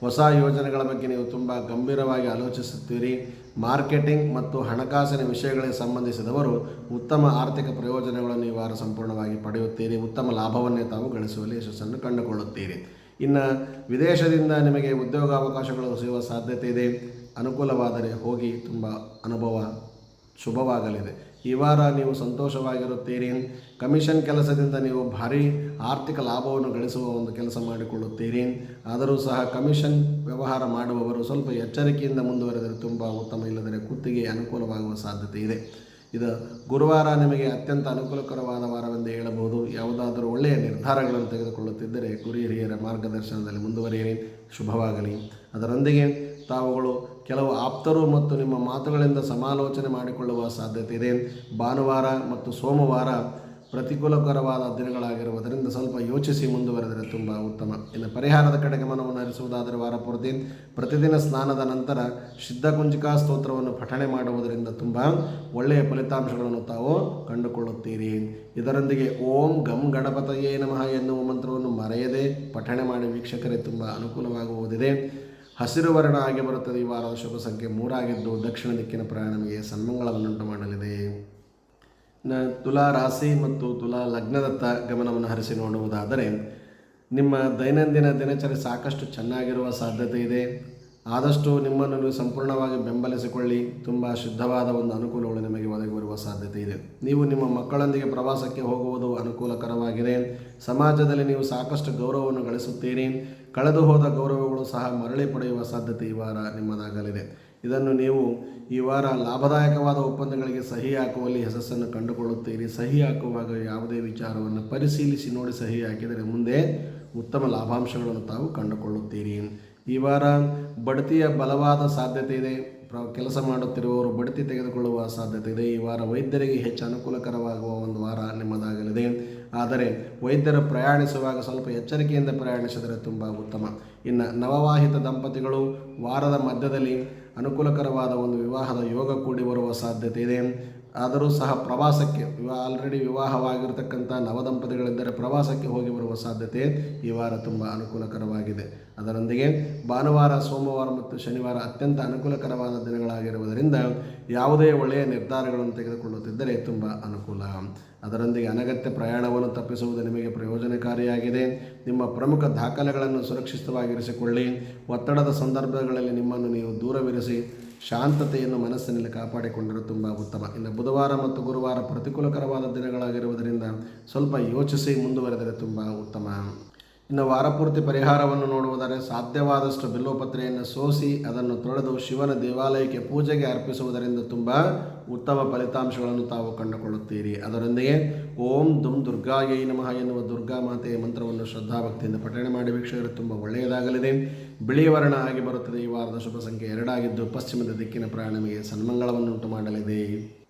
ಹೊಸ ಯೋಜನೆಗಳ ಬಗ್ಗೆ ನೀವು ತುಂಬ ಗಂಭೀರವಾಗಿ ಆಲೋಚಿಸುತ್ತೀರಿ. ಮಾರ್ಕೆಟಿಂಗ್ ಮತ್ತು ಹಣಕಾಸಿನ ವಿಷಯಗಳಿಗೆ ಸಂಬಂಧಿಸಿದವರು ಉತ್ತಮ ಆರ್ಥಿಕ ಪ್ರಯೋಜನಗಳನ್ನು ಈ ವಾರ ಸಂಪೂರ್ಣವಾಗಿ ಪಡೆಯುತ್ತೀರಿ. ಉತ್ತಮ ಲಾಭವನ್ನೇ ತಾವು ಗಳಿಸುವಲ್ಲಿ ಯಶಸ್ಸನ್ನು ಕಂಡುಕೊಳ್ಳುತ್ತೀರಿ. ಇನ್ನು ವಿದೇಶದಿಂದ ನಿಮಗೆ ಉದ್ಯೋಗಾವಕಾಶಗಳು ಸಿಗುವ ಸಾಧ್ಯತೆ ಇದೆ. ಅನುಕೂಲವಾದರೆ ಹೋಗಿ ತುಂಬ ಅನುಭವ ಶುಭವಾಗಲಿದೆ. ಈ ವಾರ ನೀವು ಸಂತೋಷವಾಗಿರುತ್ತೀರಿ. ಕಮಿಷನ್ ಕೆಲಸದಿಂದ ನೀವು ಭಾರಿ ಆರ್ಥಿಕ ಲಾಭವನ್ನು ಗಳಿಸುವ ಒಂದು ಕೆಲಸ ಮಾಡಿಕೊಳ್ಳುತ್ತೀರಿ. ಆದರೂ ಸಹ ಕಮಿಷನ್ ವ್ಯವಹಾರ ಮಾಡುವವರು ಸ್ವಲ್ಪ ಎಚ್ಚರಿಕೆಯಿಂದ ಮುಂದುವರೆದರೆ ತುಂಬ ಉತ್ತಮ ಇಲ್ಲದರೆ ಕುತ್ತಿಗೆ ಅನುಕೂಲವಾಗುವ ಸಾಧ್ಯತೆ ಇದೆ. ಇದು ಗುರುವಾರ ನಿಮಗೆ ಅತ್ಯಂತ ಅನುಕೂಲಕರವಾದ ವಾರವೆಂದು ಹೇಳಬಹುದು. ಯಾವುದಾದರೂ ಒಳ್ಳೆಯ ನಿರ್ಧಾರಗಳನ್ನು ತೆಗೆದುಕೊಳ್ಳುತ್ತಿದ್ದರೆ ಗುರು ಹಿರಿಯರ ಮಾರ್ಗದರ್ಶನದಲ್ಲಿ ಮುಂದುವರಿಯಿರಿ. ಶುಭವಾಗಲಿ. ಅದರೊಂದಿಗೆ ತಾವುಗಳು ಕೆಲವು ಆಪ್ತರು ಮತ್ತು ನಿಮ್ಮ ಮಾತುಗಳಿಂದ ಸಮಾಲೋಚನೆ ಮಾಡಿಕೊಳ್ಳುವ ಸಾಧ್ಯತೆ ಇದೆ. ಭಾನುವಾರ ಮತ್ತು ಸೋಮವಾರ ಪ್ರತಿಕೂಲಕರವಾದ ದಿನಗಳಾಗಿರುವುದರಿಂದ ಸ್ವಲ್ಪ ಯೋಚಿಸಿ ಮುಂದುವರೆದರೆ ತುಂಬ ಉತ್ತಮ. ಇನ್ನು ಪರಿಹಾರದ ಕಡೆ ಗಮನವನ್ನು ಹರಿಸುವುದಾದರೆ ವಾರ ಪೂರ್ತಿ ಪ್ರತಿದಿನ ಸ್ನಾನದ ನಂತರ ಸಿದ್ಧಕುಂಜಿಕಾ ಸ್ತೋತ್ರವನ್ನು ಪಠಣೆ ಮಾಡುವುದರಿಂದ ತುಂಬ ಒಳ್ಳೆಯ ಫಲಿತಾಂಶಗಳನ್ನು ತಾವು ಕಂಡುಕೊಳ್ಳುತ್ತೀರಿ. ಇದರೊಂದಿಗೆ ಓಂ ಗಂ ಗಣಪತಯೇ ನಮಃ ಎನ್ನುವ ಮಂತ್ರವನ್ನು ಮರೆಯದೆ ಪಠಣೆ ಮಾಡಿ ವೀಕ್ಷಕರೇ ತುಂಬ ಅನುಕೂಲವಾಗುವುದಿದೆ. ಹಸಿರು ವರ್ಣ ಆಗಿ ಬರುತ್ತದೆ. ಈ ವಾರದ ಶುಭ ಸಂಖ್ಯೆ ಮೂರಾಗಿದ್ದು, ದಕ್ಷಿಣ ದಿಕ್ಕಿನ ಪ್ರಯಾಣವಿಗೆ ಸನ್ಮಂಗಳವನ್ನುಂಟು ಮಾಡಲಿದೆ. ನ ತುಲಾ ರಾಶಿ ಮತ್ತು ತುಲಾ ಲಗ್ನದತ್ತ ಗಮನವನ್ನು ಹರಿಸಿ ನೋಡುವುದಾದರೆ, ನಿಮ್ಮ ದೈನಂದಿನ ದಿನಚರಿ ಸಾಕಷ್ಟು ಚೆನ್ನಾಗಿರುವ ಸಾಧ್ಯತೆ ಇದೆ. ಆದಷ್ಟು ನಿಮ್ಮನ್ನು ಸಂಪೂರ್ಣವಾಗಿ ಬೆಂಬಲಿಸಿಕೊಳ್ಳಿ. ತುಂಬ ಶುದ್ಧವಾದ ಒಂದು ಅನುಕೂಲಗಳು ನಿಮಗೆ ಒದಗಿ ಬರುವ ಸಾಧ್ಯತೆ ಇದೆ. ನೀವು ನಿಮ್ಮ ಮಕ್ಕಳೊಂದಿಗೆ ಪ್ರವಾಸಕ್ಕೆ ಹೋಗುವುದು ಅನುಕೂಲಕರವಾಗಿದೆ. ಸಮಾಜದಲ್ಲಿ ನೀವು ಸಾಕಷ್ಟು ಗೌರವವನ್ನು ಗಳಿಸುತ್ತೀರಿ. ಕಳೆದು ಹೋದ ಗೌರವಗಳು ಸಹ ಮರಳಿ ಪಡೆಯುವ ಸಾಧ್ಯತೆ ಈ ವಾರ ನಿಮ್ಮದಾಗಲಿದೆ. ಇದನ್ನು ನೀವು ಈ ವಾರ ಲಾಭದಾಯಕವಾದ ಒಪ್ಪಂದಗಳಿಗೆ ಸಹಿ ಹಾಕುವಲ್ಲಿ ಯಶಸ್ಸನ್ನು ಕಂಡುಕೊಳ್ಳುತ್ತೀರಿ. ಸಹಿ ಹಾಕುವಾಗ ಯಾವುದೇ ವಿಚಾರವನ್ನು ಪರಿಶೀಲಿಸಿ ನೋಡಿ ಸಹಿ ಹಾಕಿದರೆ ಮುಂದೆ ಉತ್ತಮ ಲಾಭಾಂಶಗಳನ್ನು ತಾವು ಕಂಡುಕೊಳ್ಳುತ್ತೀರಿ. ಈ ವಾರ ಬಡ್ತಿಯ ಬಲವಾದ ಸಾಧ್ಯತೆ ಇದೆ. ಕೆಲಸ ಮಾಡುತ್ತಿರುವವರು ಬಡ್ತಿ ತೆಗೆದುಕೊಳ್ಳುವ ಸಾಧ್ಯತೆ ಇದೆ ಈ ವಾರ ವೈದ್ಯರಿಗೆ ಹೆಚ್ಚು ಅನುಕೂಲಕರವಾಗುವ ಒಂದು ವಾರ ನಿಮ್ಮದಾಗಲಿದೆ. ಆದರೆ ವೈದ್ಯರು ಪ್ರಯಾಣಿಸುವಾಗ ಸ್ವಲ್ಪ ಎಚ್ಚರಿಕೆಯಿಂದ ಪ್ರಯಾಣಿಸಿದರೆ ತುಂಬ ಉತ್ತಮ. ಇನ್ನು ನವವಾಹಿತ ದಂಪತಿಗಳು ವಾರದ ಮಧ್ಯದಲ್ಲಿ ಅನುಕೂಲಕರವಾದ ಒಂದು ವಿವಾಹದ ಯೋಗ ಕೂಡಿ ಬರುವ ಸಾಧ್ಯತೆ ಇದೆ ಆದರೂ ಸಹ ಪ್ರವಾಸಕ್ಕೆ ಆಲ್ರೆಡಿ ವಿವಾಹವಾಗಿರ್ತಕ್ಕಂಥ ನವದಂಪತಿಗಳಿದ್ದರೆ ಪ್ರವಾಸಕ್ಕೆ ಹೋಗಿ ಬರುವ ಸಾಧ್ಯತೆ ಈ ವಾರ ತುಂಬ ಅನುಕೂಲಕರವಾಗಿದೆ. ಅದರೊಂದಿಗೆ ಭಾನುವಾರ, ಸೋಮವಾರ ಮತ್ತು ಶನಿವಾರ ಅತ್ಯಂತ ಅನುಕೂಲಕರವಾದ ದಿನಗಳಾಗಿರುವುದರಿಂದ ಯಾವುದೇ ಒಳ್ಳೆಯ ನಿರ್ಧಾರಗಳನ್ನು ತೆಗೆದುಕೊಳ್ಳುತ್ತಿದ್ದರೆ ತುಂಬ ಅನುಕೂಲ. ಅದರೊಂದಿಗೆ ಅನಗತ್ಯ ಪ್ರಯಾಣವನ್ನು ತಪ್ಪಿಸುವುದು ನಿಮಗೆ ಪ್ರಯೋಜನಕಾರಿಯಾಗಿದೆ. ನಿಮ್ಮ ಪ್ರಮುಖ ದಾಖಲೆಗಳನ್ನು ಸುರಕ್ಷಿತವಾಗಿರಿಸಿಕೊಳ್ಳಿ. ಒತ್ತಡದ ಸಂದರ್ಭಗಳಲ್ಲಿ ನಿಮ್ಮನ್ನು ನೀವು ದೂರವಿರಿಸಿ. ಶಾಂತತೆಯನ್ನು ಮನಸ್ಸಿನಲ್ಲಿ ಕಾಪಾಡಿಕೊಂಡರೆ ತುಂಬ ಉತ್ತಮ. ಇನ್ನು ಬುಧವಾರ ಮತ್ತು ಗುರುವಾರ ಪ್ರತಿಕೂಲಕರವಾದ ದಿನಗಳಾಗಿರುವುದರಿಂದ ಸ್ವಲ್ಪ ಯೋಚಿಸಿ ಮುಂದುವರೆದರೆ ತುಂಬ ಉತ್ತಮ. ಇನ್ನು ವಾರಪೂರ್ತಿ ಪರಿಹಾರವನ್ನು ನೋಡುವುದರೆ ಸಾಧ್ಯವಾದಷ್ಟು ಬಿಲ್ಲೋಪತ್ರೆಯನ್ನು ಸೋಸಿ ಅದನ್ನು ತೊಳೆದು ಶಿವನ ದೇವಾಲಯಕ್ಕೆ ಪೂಜೆಗೆ ಅರ್ಪಿಸುವುದರಿಂದ ತುಂಬ ಉತ್ತಮ ಫಲಿತಾಂಶಗಳನ್ನು ತಾವು ಕಂಡುಕೊಳ್ಳುತ್ತೀರಿ. ಅದರೊಂದಿಗೆ, ಓಂ ದುಂ ದುರ್ಗಾಯೈ ನಮಃ ಎನ್ನುವ ದುರ್ಗಾ ಮಾತೆಯ ಮಂತ್ರವನ್ನು ಶ್ರದ್ಧಾಭಕ್ತಿಯಿಂದ ಪಠಣೆ ಮಾಡಿ ವೀಕ್ಷಕರು, ತುಂಬ ಒಳ್ಳೆಯದಾಗಲಿದೆ. ಬಿಳಿ ವರ್ಣ ಆಗಿ ಬರುತ್ತದೆ. ಈ ವಾರದ ಶುಭ ಸಂಖ್ಯೆ ಎರಡಾಗಿದ್ದು, ಪಶ್ಚಿಮದ ದಿಕ್ಕಿನ ಪ್ರಯಾಣವಿಗೆ ಸನ್ಮಂಗಳವನ್ನುಂಟು ಮಾಡಲಿದೆ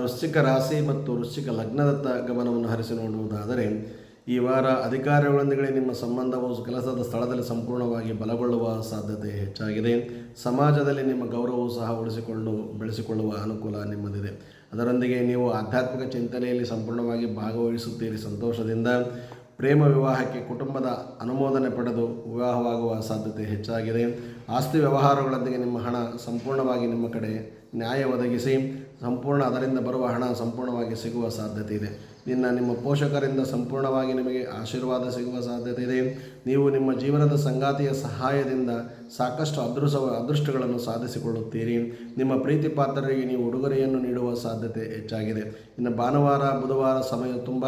ವೃಶ್ಚಿಕ ರಾಶಿ ಮತ್ತು ವೃಶ್ಚಿಕ ಲಗ್ನದತ್ತ ಗಮನವನ್ನು ಹರಿಸಿ ನೋಡುವುದಾದರೆ ಈ ವಾರ ಅಧಿಕಾರಿಗಳೊಂದಿಗೆ ನಿಮ್ಮ ಸಂಬಂಧವು ಕೆಲಸದ ಸ್ಥಳದಲ್ಲಿ ಸಂಪೂರ್ಣವಾಗಿ ಬಲಗೊಳ್ಳುವ ಸಾಧ್ಯತೆ ಹೆಚ್ಚಾಗಿದೆ. ಸಮಾಜದಲ್ಲಿ ನಿಮ್ಮ ಗೌರವವು ಸಹ ಉಳಿಸಿಕೊಂಡು ಬೆಳೆಸಿಕೊಳ್ಳುವ ಅನುಕೂಲ ನಿಮ್ಮದಿದೆ. ಅದರೊಂದಿಗೆ ನೀವು ಆಧ್ಯಾತ್ಮಿಕ ಚಿಂತನೆಯಲ್ಲಿ ಸಂಪೂರ್ಣವಾಗಿ ಭಾಗವಹಿಸುತ್ತೀರಿ ಸಂತೋಷದಿಂದ. ಪ್ರೇಮ ವಿವಾಹಕ್ಕೆ ಕುಟುಂಬದ ಅನುಮೋದನೆ ಪಡೆದು ವಿವಾಹವಾಗುವ ಸಾಧ್ಯತೆ ಹೆಚ್ಚಾಗಿದೆ. ಆಸ್ತಿ ವ್ಯವಹಾರಗಳೊಂದಿಗೆ ನಿಮ್ಮ ಹಣ ಸಂಪೂರ್ಣವಾಗಿ ನಿಮ್ಮ ಕಡೆ ನ್ಯಾಯ ಒದಗಿಸಿ, ಸಂಪೂರ್ಣ ಅದರಿಂದ ಬರುವ ಹಣ ಸಂಪೂರ್ಣವಾಗಿ ಸಿಗುವ ಸಾಧ್ಯತೆ ಇದೆ. ನಿನ್ನ ನಿಮ್ಮ ಪೋಷಕರಿಂದ ಸಂಪೂರ್ಣವಾಗಿ ನಿಮಗೆ ಆಶೀರ್ವಾದ ಸಿಗುವ ಸಾಧ್ಯತೆ ಇದೆ. ನೀವು ನಿಮ್ಮ ಜೀವನದ ಸಂಗಾತಿಯ ಸಹಾಯದಿಂದ ಸಾಕಷ್ಟು ಅದೃಶ ಅದೃಷ್ಟಗಳನ್ನು ಸಾಧಿಸಿಕೊಳ್ಳುತ್ತೀರಿ. ನಿಮ್ಮ ಪ್ರೀತಿ ಪಾತ್ರರಿಗೆ ನೀವು ಉಡುಗೊರೆಯನ್ನು ನೀಡುವ ಸಾಧ್ಯತೆ ಹೆಚ್ಚಾಗಿದೆ. ಇನ್ನು ಭಾನುವಾರ, ಬುಧವಾರ ಸಮಯ ತುಂಬ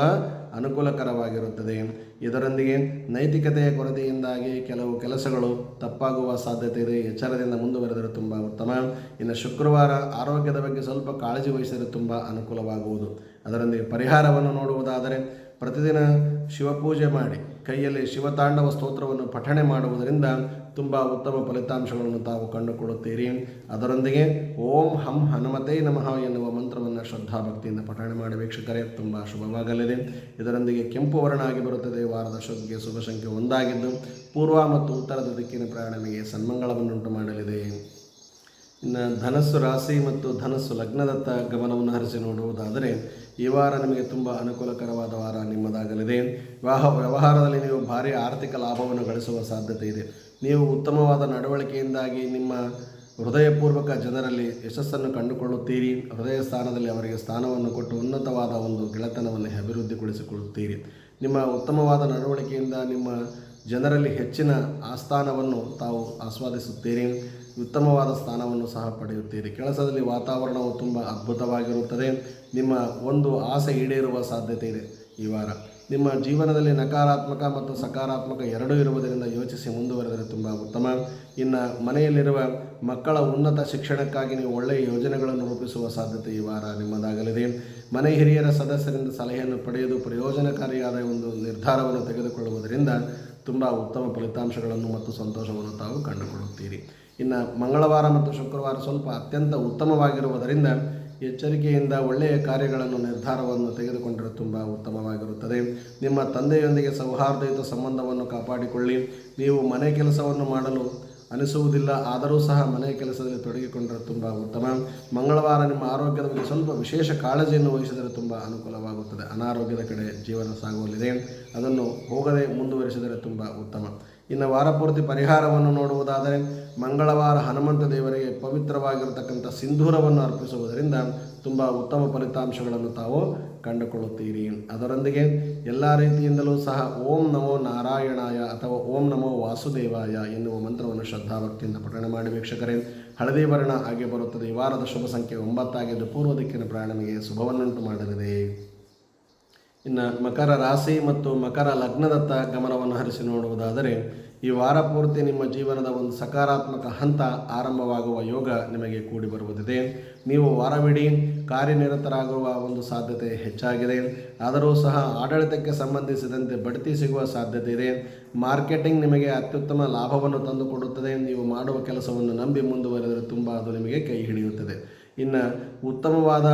ಅನುಕೂಲಕರವಾಗಿರುತ್ತದೆ. ಇದರೊಂದಿಗೆ ನೈತಿಕತೆಯ ಕೊರತೆಯಿಂದಾಗಿ ಕೆಲವು ಕೆಲಸಗಳು ತಪ್ಪಾಗುವ ಸಾಧ್ಯತೆ ಇದೆ. ಎಚ್ಚರದಿಂದ ಮುಂದುವರೆದರೆ ತುಂಬ ಉತ್ತಮ. ಇನ್ನು ಶುಕ್ರವಾರ ಆರೋಗ್ಯದ ಬಗ್ಗೆ ಸ್ವಲ್ಪ ಕಾಳಜಿ ವಹಿಸಿದರೆ ತುಂಬ ಅನುಕೂಲವಾಗುವುದು. ಅದರೊಂದಿಗೆ ಪರಿಹಾರವನ್ನು ನೋಡುವುದಾದರೆ ಪ್ರತಿದಿನ ಶಿವಪೂಜೆ ಮಾಡಿ ಕೈಯಲ್ಲಿ ಶಿವತಾಂಡವ ಸ್ತೋತ್ರವನ್ನು ಪಠಣೆ ಮಾಡುವುದರಿಂದ ತುಂಬ ಉತ್ತಮ ಫಲಿತಾಂಶಗಳನ್ನು ತಾವು ಕಂಡುಕೊಳ್ಳುತ್ತೀರಿ ಅದರೊಂದಿಗೆ ಓಂ ಹಂ ಹನುಮತೇ ನಮಃ ಎನ್ನುವ ಮಂತ್ರವನ್ನು ಶ್ರದ್ಧಾಭಕ್ತಿಯಿಂದ ಪಠಣೆ ಮಾಡಿ ವೀಕ್ಷಕರೇ, ತುಂಬ ಶುಭವಾಗಲಿದೆ. ಇದರೊಂದಿಗೆ ಕೆಂಪು ವರ್ಣ ಆಗಿ ಬರುತ್ತದೆ, ವಾರದ ಶುಭಕ್ಕೆ ಶುಭ ಸಂಖ್ಯೆ ಒಂದಾಗಿದ್ದು, ಪೂರ್ವ ಮತ್ತು ಉತ್ತರದ ದಿಕ್ಕಿನ ಪ್ರಯಾಣ ನಿಮಗೆ ಸನ್ಮಂಗಳವನ್ನುಂಟು ಮಾಡಲಿದೆ. ಇನ್ನು ಧನಸ್ಸು ರಾಶಿ ಮತ್ತು ಧನಸ್ಸು ಲಗ್ನದತ್ತ ಗಮನವನ್ನು ಹರಿಸಿ ನೋಡುವುದಾದರೆ ಈ ವಾರ ನಿಮಗೆ ತುಂಬ ಅನುಕೂಲಕರವಾದ ವಾರ ನಿಮ್ಮದಾಗಲಿದೆ. ವಿವಾಹ ವ್ಯವಹಾರದಲ್ಲಿ ನೀವು ಭಾರಿ ಆರ್ಥಿಕ ಲಾಭವನ್ನು ಗಳಿಸುವ ಸಾಧ್ಯತೆ ಇದೆ. ನೀವು ಉತ್ತಮವಾದ ನಡವಳಿಕೆಯಿಂದಾಗಿ ನಿಮ್ಮ ಹೃದಯಪೂರ್ವಕ ಜನರಲ್ಲಿ ಯಶಸ್ಸನ್ನು ಕಂಡುಕೊಳ್ಳುತ್ತೀರಿ. ಹೃದಯ ಸ್ಥಾನದಲ್ಲಿ ಅವರಿಗೆ ಸ್ಥಾನವನ್ನು ಕೊಟ್ಟು ಉನ್ನತವಾದ ಒಂದು ಗೆಳೆತನವನ್ನು ಅಭಿವೃದ್ಧಿಗೊಳಿಸಿಕೊಳ್ಳುತ್ತೀರಿ. ನಿಮ್ಮ ಉತ್ತಮವಾದ ನಡವಳಿಕೆಯಿಂದ ನಿಮ್ಮ ಜನರಲ್ಲಿ ಹೆಚ್ಚಿನ ಆಸ್ಥಾನವನ್ನು ತಾವು ಆಸ್ವಾದಿಸುತ್ತೀರಿ. ಉತ್ತಮವಾದ ಸ್ಥಾನವನ್ನು ಸಹ ಪಡೆಯುತ್ತೀರಿ. ಕೆಲಸದಲ್ಲಿ ವಾತಾವರಣವು ತುಂಬ ಅದ್ಭುತವಾಗಿರುತ್ತದೆ. ನಿಮ್ಮ ಒಂದು ಆಸೆ ಈಡೇರುವ ಸಾಧ್ಯತೆ ಇದೆ ಈ ವಾರ. ನಿಮ್ಮ ಜೀವನದಲ್ಲಿ ನಕಾರಾತ್ಮಕ ಮತ್ತು ಸಕಾರಾತ್ಮಕ ಎರಡೂ ಇರುವುದರಿಂದ ಯೋಚಿಸಿ ಮುಂದುವರೆದರೆ ತುಂಬ ಉತ್ತಮ. ಇನ್ನು ಮನೆಯಲ್ಲಿರುವ ಮಕ್ಕಳ ಉನ್ನತ ಶಿಕ್ಷಣಕ್ಕಾಗಿ ನೀವು ಒಳ್ಳೆಯ ಯೋಜನೆಗಳನ್ನು ರೂಪಿಸುವ ಸಾಧ್ಯತೆ ಈ ವಾರ ನಿಮ್ಮದಾಗಲಿದೆ. ಮನೆ ಹಿರಿಯರ ಸದಸ್ಯರಿಂದ ಸಲಹೆಯನ್ನು ಪಡೆಯುವುದು ಪ್ರಯೋಜನಕಾರಿಯಾದ ಒಂದು ನಿರ್ಧಾರವನ್ನು ತೆಗೆದುಕೊಳ್ಳುವುದರಿಂದ ತುಂಬ ಉತ್ತಮ ಫಲಿತಾಂಶಗಳನ್ನು ಮತ್ತು ಸಂತೋಷವನ್ನು ತಾವು ಕಂಡುಕೊಳ್ಳುತ್ತೀರಿ. ಇನ್ನು ಮಂಗಳವಾರ ಮತ್ತು ಶುಕ್ರವಾರ ಸ್ವಲ್ಪ ಅತ್ಯಂತ ಉತ್ತಮವಾಗಿರುವುದರಿಂದ ಎಚ್ಚರಿಕೆಯಿಂದ ಒಳ್ಳೆಯ ಕಾರ್ಯಗಳನ್ನು, ನಿರ್ಧಾರವನ್ನು ತೆಗೆದುಕೊಂಡರೆ ತುಂಬ ಉತ್ತಮವಾಗಿರುತ್ತದೆ. ನಿಮ್ಮ ತಂದೆಯೊಂದಿಗೆ ಸೌಹಾರ್ದಯುತ ಸಂಬಂಧವನ್ನು ಕಾಪಾಡಿಕೊಳ್ಳಿ. ನೀವು ಮನೆ ಕೆಲಸವನ್ನು ಮಾಡಲು ಅನಿಸುವುದಿಲ್ಲ, ಆದರೂ ಸಹ ಮನೆ ಕೆಲಸದಲ್ಲಿ ತೊಡಗಿಕೊಂಡರೆ ತುಂಬ ಉತ್ತಮ. ಮಂಗಳವಾರ ನಿಮ್ಮ ಆರೋಗ್ಯದ ಬಗ್ಗೆ ಸ್ವಲ್ಪ ವಿಶೇಷ ಕಾಳಜಿಯನ್ನು ವಹಿಸಿದರೆ ತುಂಬ ಅನುಕೂಲವಾಗುತ್ತದೆ. ಅನಾರೋಗ್ಯದ ಕಡೆ ಜೀವನ ಸಾಗುವಲ್ಲಿದೆ. ಅದನ್ನು ಹೋಗದೆ ಮುಂದುವರಿಸಿದರೆ ತುಂಬ ಉತ್ತಮ. ಇನ್ನು ವಾರಪೂರ್ತಿ ಪರಿಹಾರವನ್ನು ನೋಡುವುದಾದರೆ ಮಂಗಳವಾರ ಹನುಮಂತ ದೇವರಿಗೆ ಪವಿತ್ರವಾಗಿರತಕ್ಕಂಥ ಸಿಂಧೂರವನ್ನು ಅರ್ಪಿಸುವುದರಿಂದ ತುಂಬ ಉತ್ತಮ ಫಲಿತಾಂಶಗಳನ್ನು ತಾವು ಕಂಡುಕೊಳ್ಳುತ್ತೀರಿ. ಅದರೊಂದಿಗೆ ಎಲ್ಲ ರೀತಿಯಿಂದಲೂ ಸಹ ಓಂ ನಮೋ ನಾರಾಯಣಾಯ ಅಥವಾ ಓಂ ನಮೋ ವಾಸುದೇವಾಯ ಎನ್ನುವ ಮಂತ್ರವನ್ನು ಶ್ರದ್ಧಾಭಕ್ತಿಯಿಂದ ಪಠಣ ಮಾಡಿ ವೀಕ್ಷಕರೇ, ಹಳದಿ ವರ್ಣ ಆಗಿ ಬರುತ್ತದೆ. ಈ ವಾರದ ಶುಭ ಸಂಖ್ಯೆ ಒಂಬತ್ತಾಗಿದ್ದು ಪೂರ್ವ ದಿಕ್ಕಿನ ಪ್ರಾಣಮಿಗೆ ಶುಭವನ್ನುಂಟು ಮಾಡಲಿದೆ. ಇನ್ನು ಮಕರ ರಾಶಿ ಮತ್ತು ಮಕರ ಲಗ್ನದತ್ತ ಗಮನವನ್ನು ಹರಿಸಿ ನೋಡುವುದಾದರೆ ಈ ವಾರ ಪೂರ್ತಿ ನಿಮ್ಮ ಜೀವನದ ಒಂದು ಸಕಾರಾತ್ಮಕ ಹಂತ ಆರಂಭವಾಗುವ ಯೋಗ ನಿಮಗೆ ಕೂಡಿ ಬರುವುದಿದೆ. ನೀವು ವಾರವಿಡೀ ಕಾರ್ಯನಿರತರಾಗುವ ಒಂದು ಸಾಧ್ಯತೆ ಹೆಚ್ಚಾಗಿದೆ. ಆದರೂ ಸಹ ಆಡಳಿತಕ್ಕೆ ಸಂಬಂಧಿಸಿದಂತೆ ಬಡ್ತಿ ಸಿಗುವ ಸಾಧ್ಯತೆ ಇದೆ. ಮಾರ್ಕೆಟಿಂಗ್ ನಿಮಗೆ ಅತ್ಯುತ್ತಮ ಲಾಭವನ್ನು ತಂದುಕೊಡುತ್ತದೆ. ನೀವು ಮಾಡುವ ಕೆಲಸವನ್ನು ನಂಬಿ ಮುಂದುವರೆದರೆ ತುಂಬ ಅದು ನಿಮಗೆ ಕೈ ಹಿಡಿಯುತ್ತದೆ. ಇನ್ನು ಉತ್ತಮವಾದ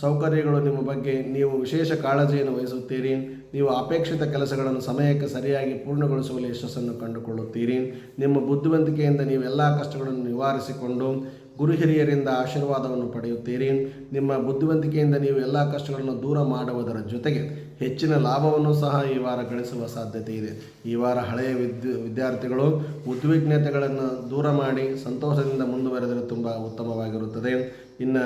ಸೌಕರ್ಯಗಳು ನಿಮ್ಮ ಬಗ್ಗೆ ನೀವು ವಿಶೇಷ ಕಾಳಜಿಯನ್ನು ವಹಿಸುತ್ತೀರಿ. ನೀವು ಅಪೇಕ್ಷಿತ ಕೆಲಸಗಳನ್ನು ಸಮಯಕ್ಕೆ ಸರಿಯಾಗಿ ಪೂರ್ಣಗೊಳಿಸುವಲ್ಲಿ ಯಶಸ್ಸನ್ನು ಕಂಡುಕೊಳ್ಳುತ್ತೀರಿ. ನಿಮ್ಮ ಬುದ್ಧಿವಂತಿಕೆಯಿಂದ ನೀವು ಎಲ್ಲ ಕಷ್ಟಗಳನ್ನು ನಿವಾರಿಸಿಕೊಂಡು ಗುರು ಹಿರಿಯರಿಂದ ಆಶೀರ್ವಾದವನ್ನು ಪಡೆಯುತ್ತೀರಿ. ನಿಮ್ಮ ಬುದ್ಧಿವಂತಿಕೆಯಿಂದ ನೀವು ಎಲ್ಲ ಕಷ್ಟಗಳನ್ನು ದೂರ ಮಾಡುವುದರ ಜೊತೆಗೆ ಹೆಚ್ಚಿನ ಲಾಭವನ್ನು ಸಹ ಈ ವಾರ ಗಳಿಸುವ ಸಾಧ್ಯತೆ ಇದೆ. ಈ ವಾರ ಹಳೆಯ ವಿದ್ಯು, ವಿದ್ಯಾರ್ಥಿಗಳು ಉದ್ವಿಗ್ನತೆಗಳನ್ನು ದೂರ ಮಾಡಿ ಸಂತೋಷದಿಂದ ಮುಂದುವರೆದರೆ ತುಂಬ ಉತ್ತಮವಾಗಿರುತ್ತದೆ. ಇನ್ನು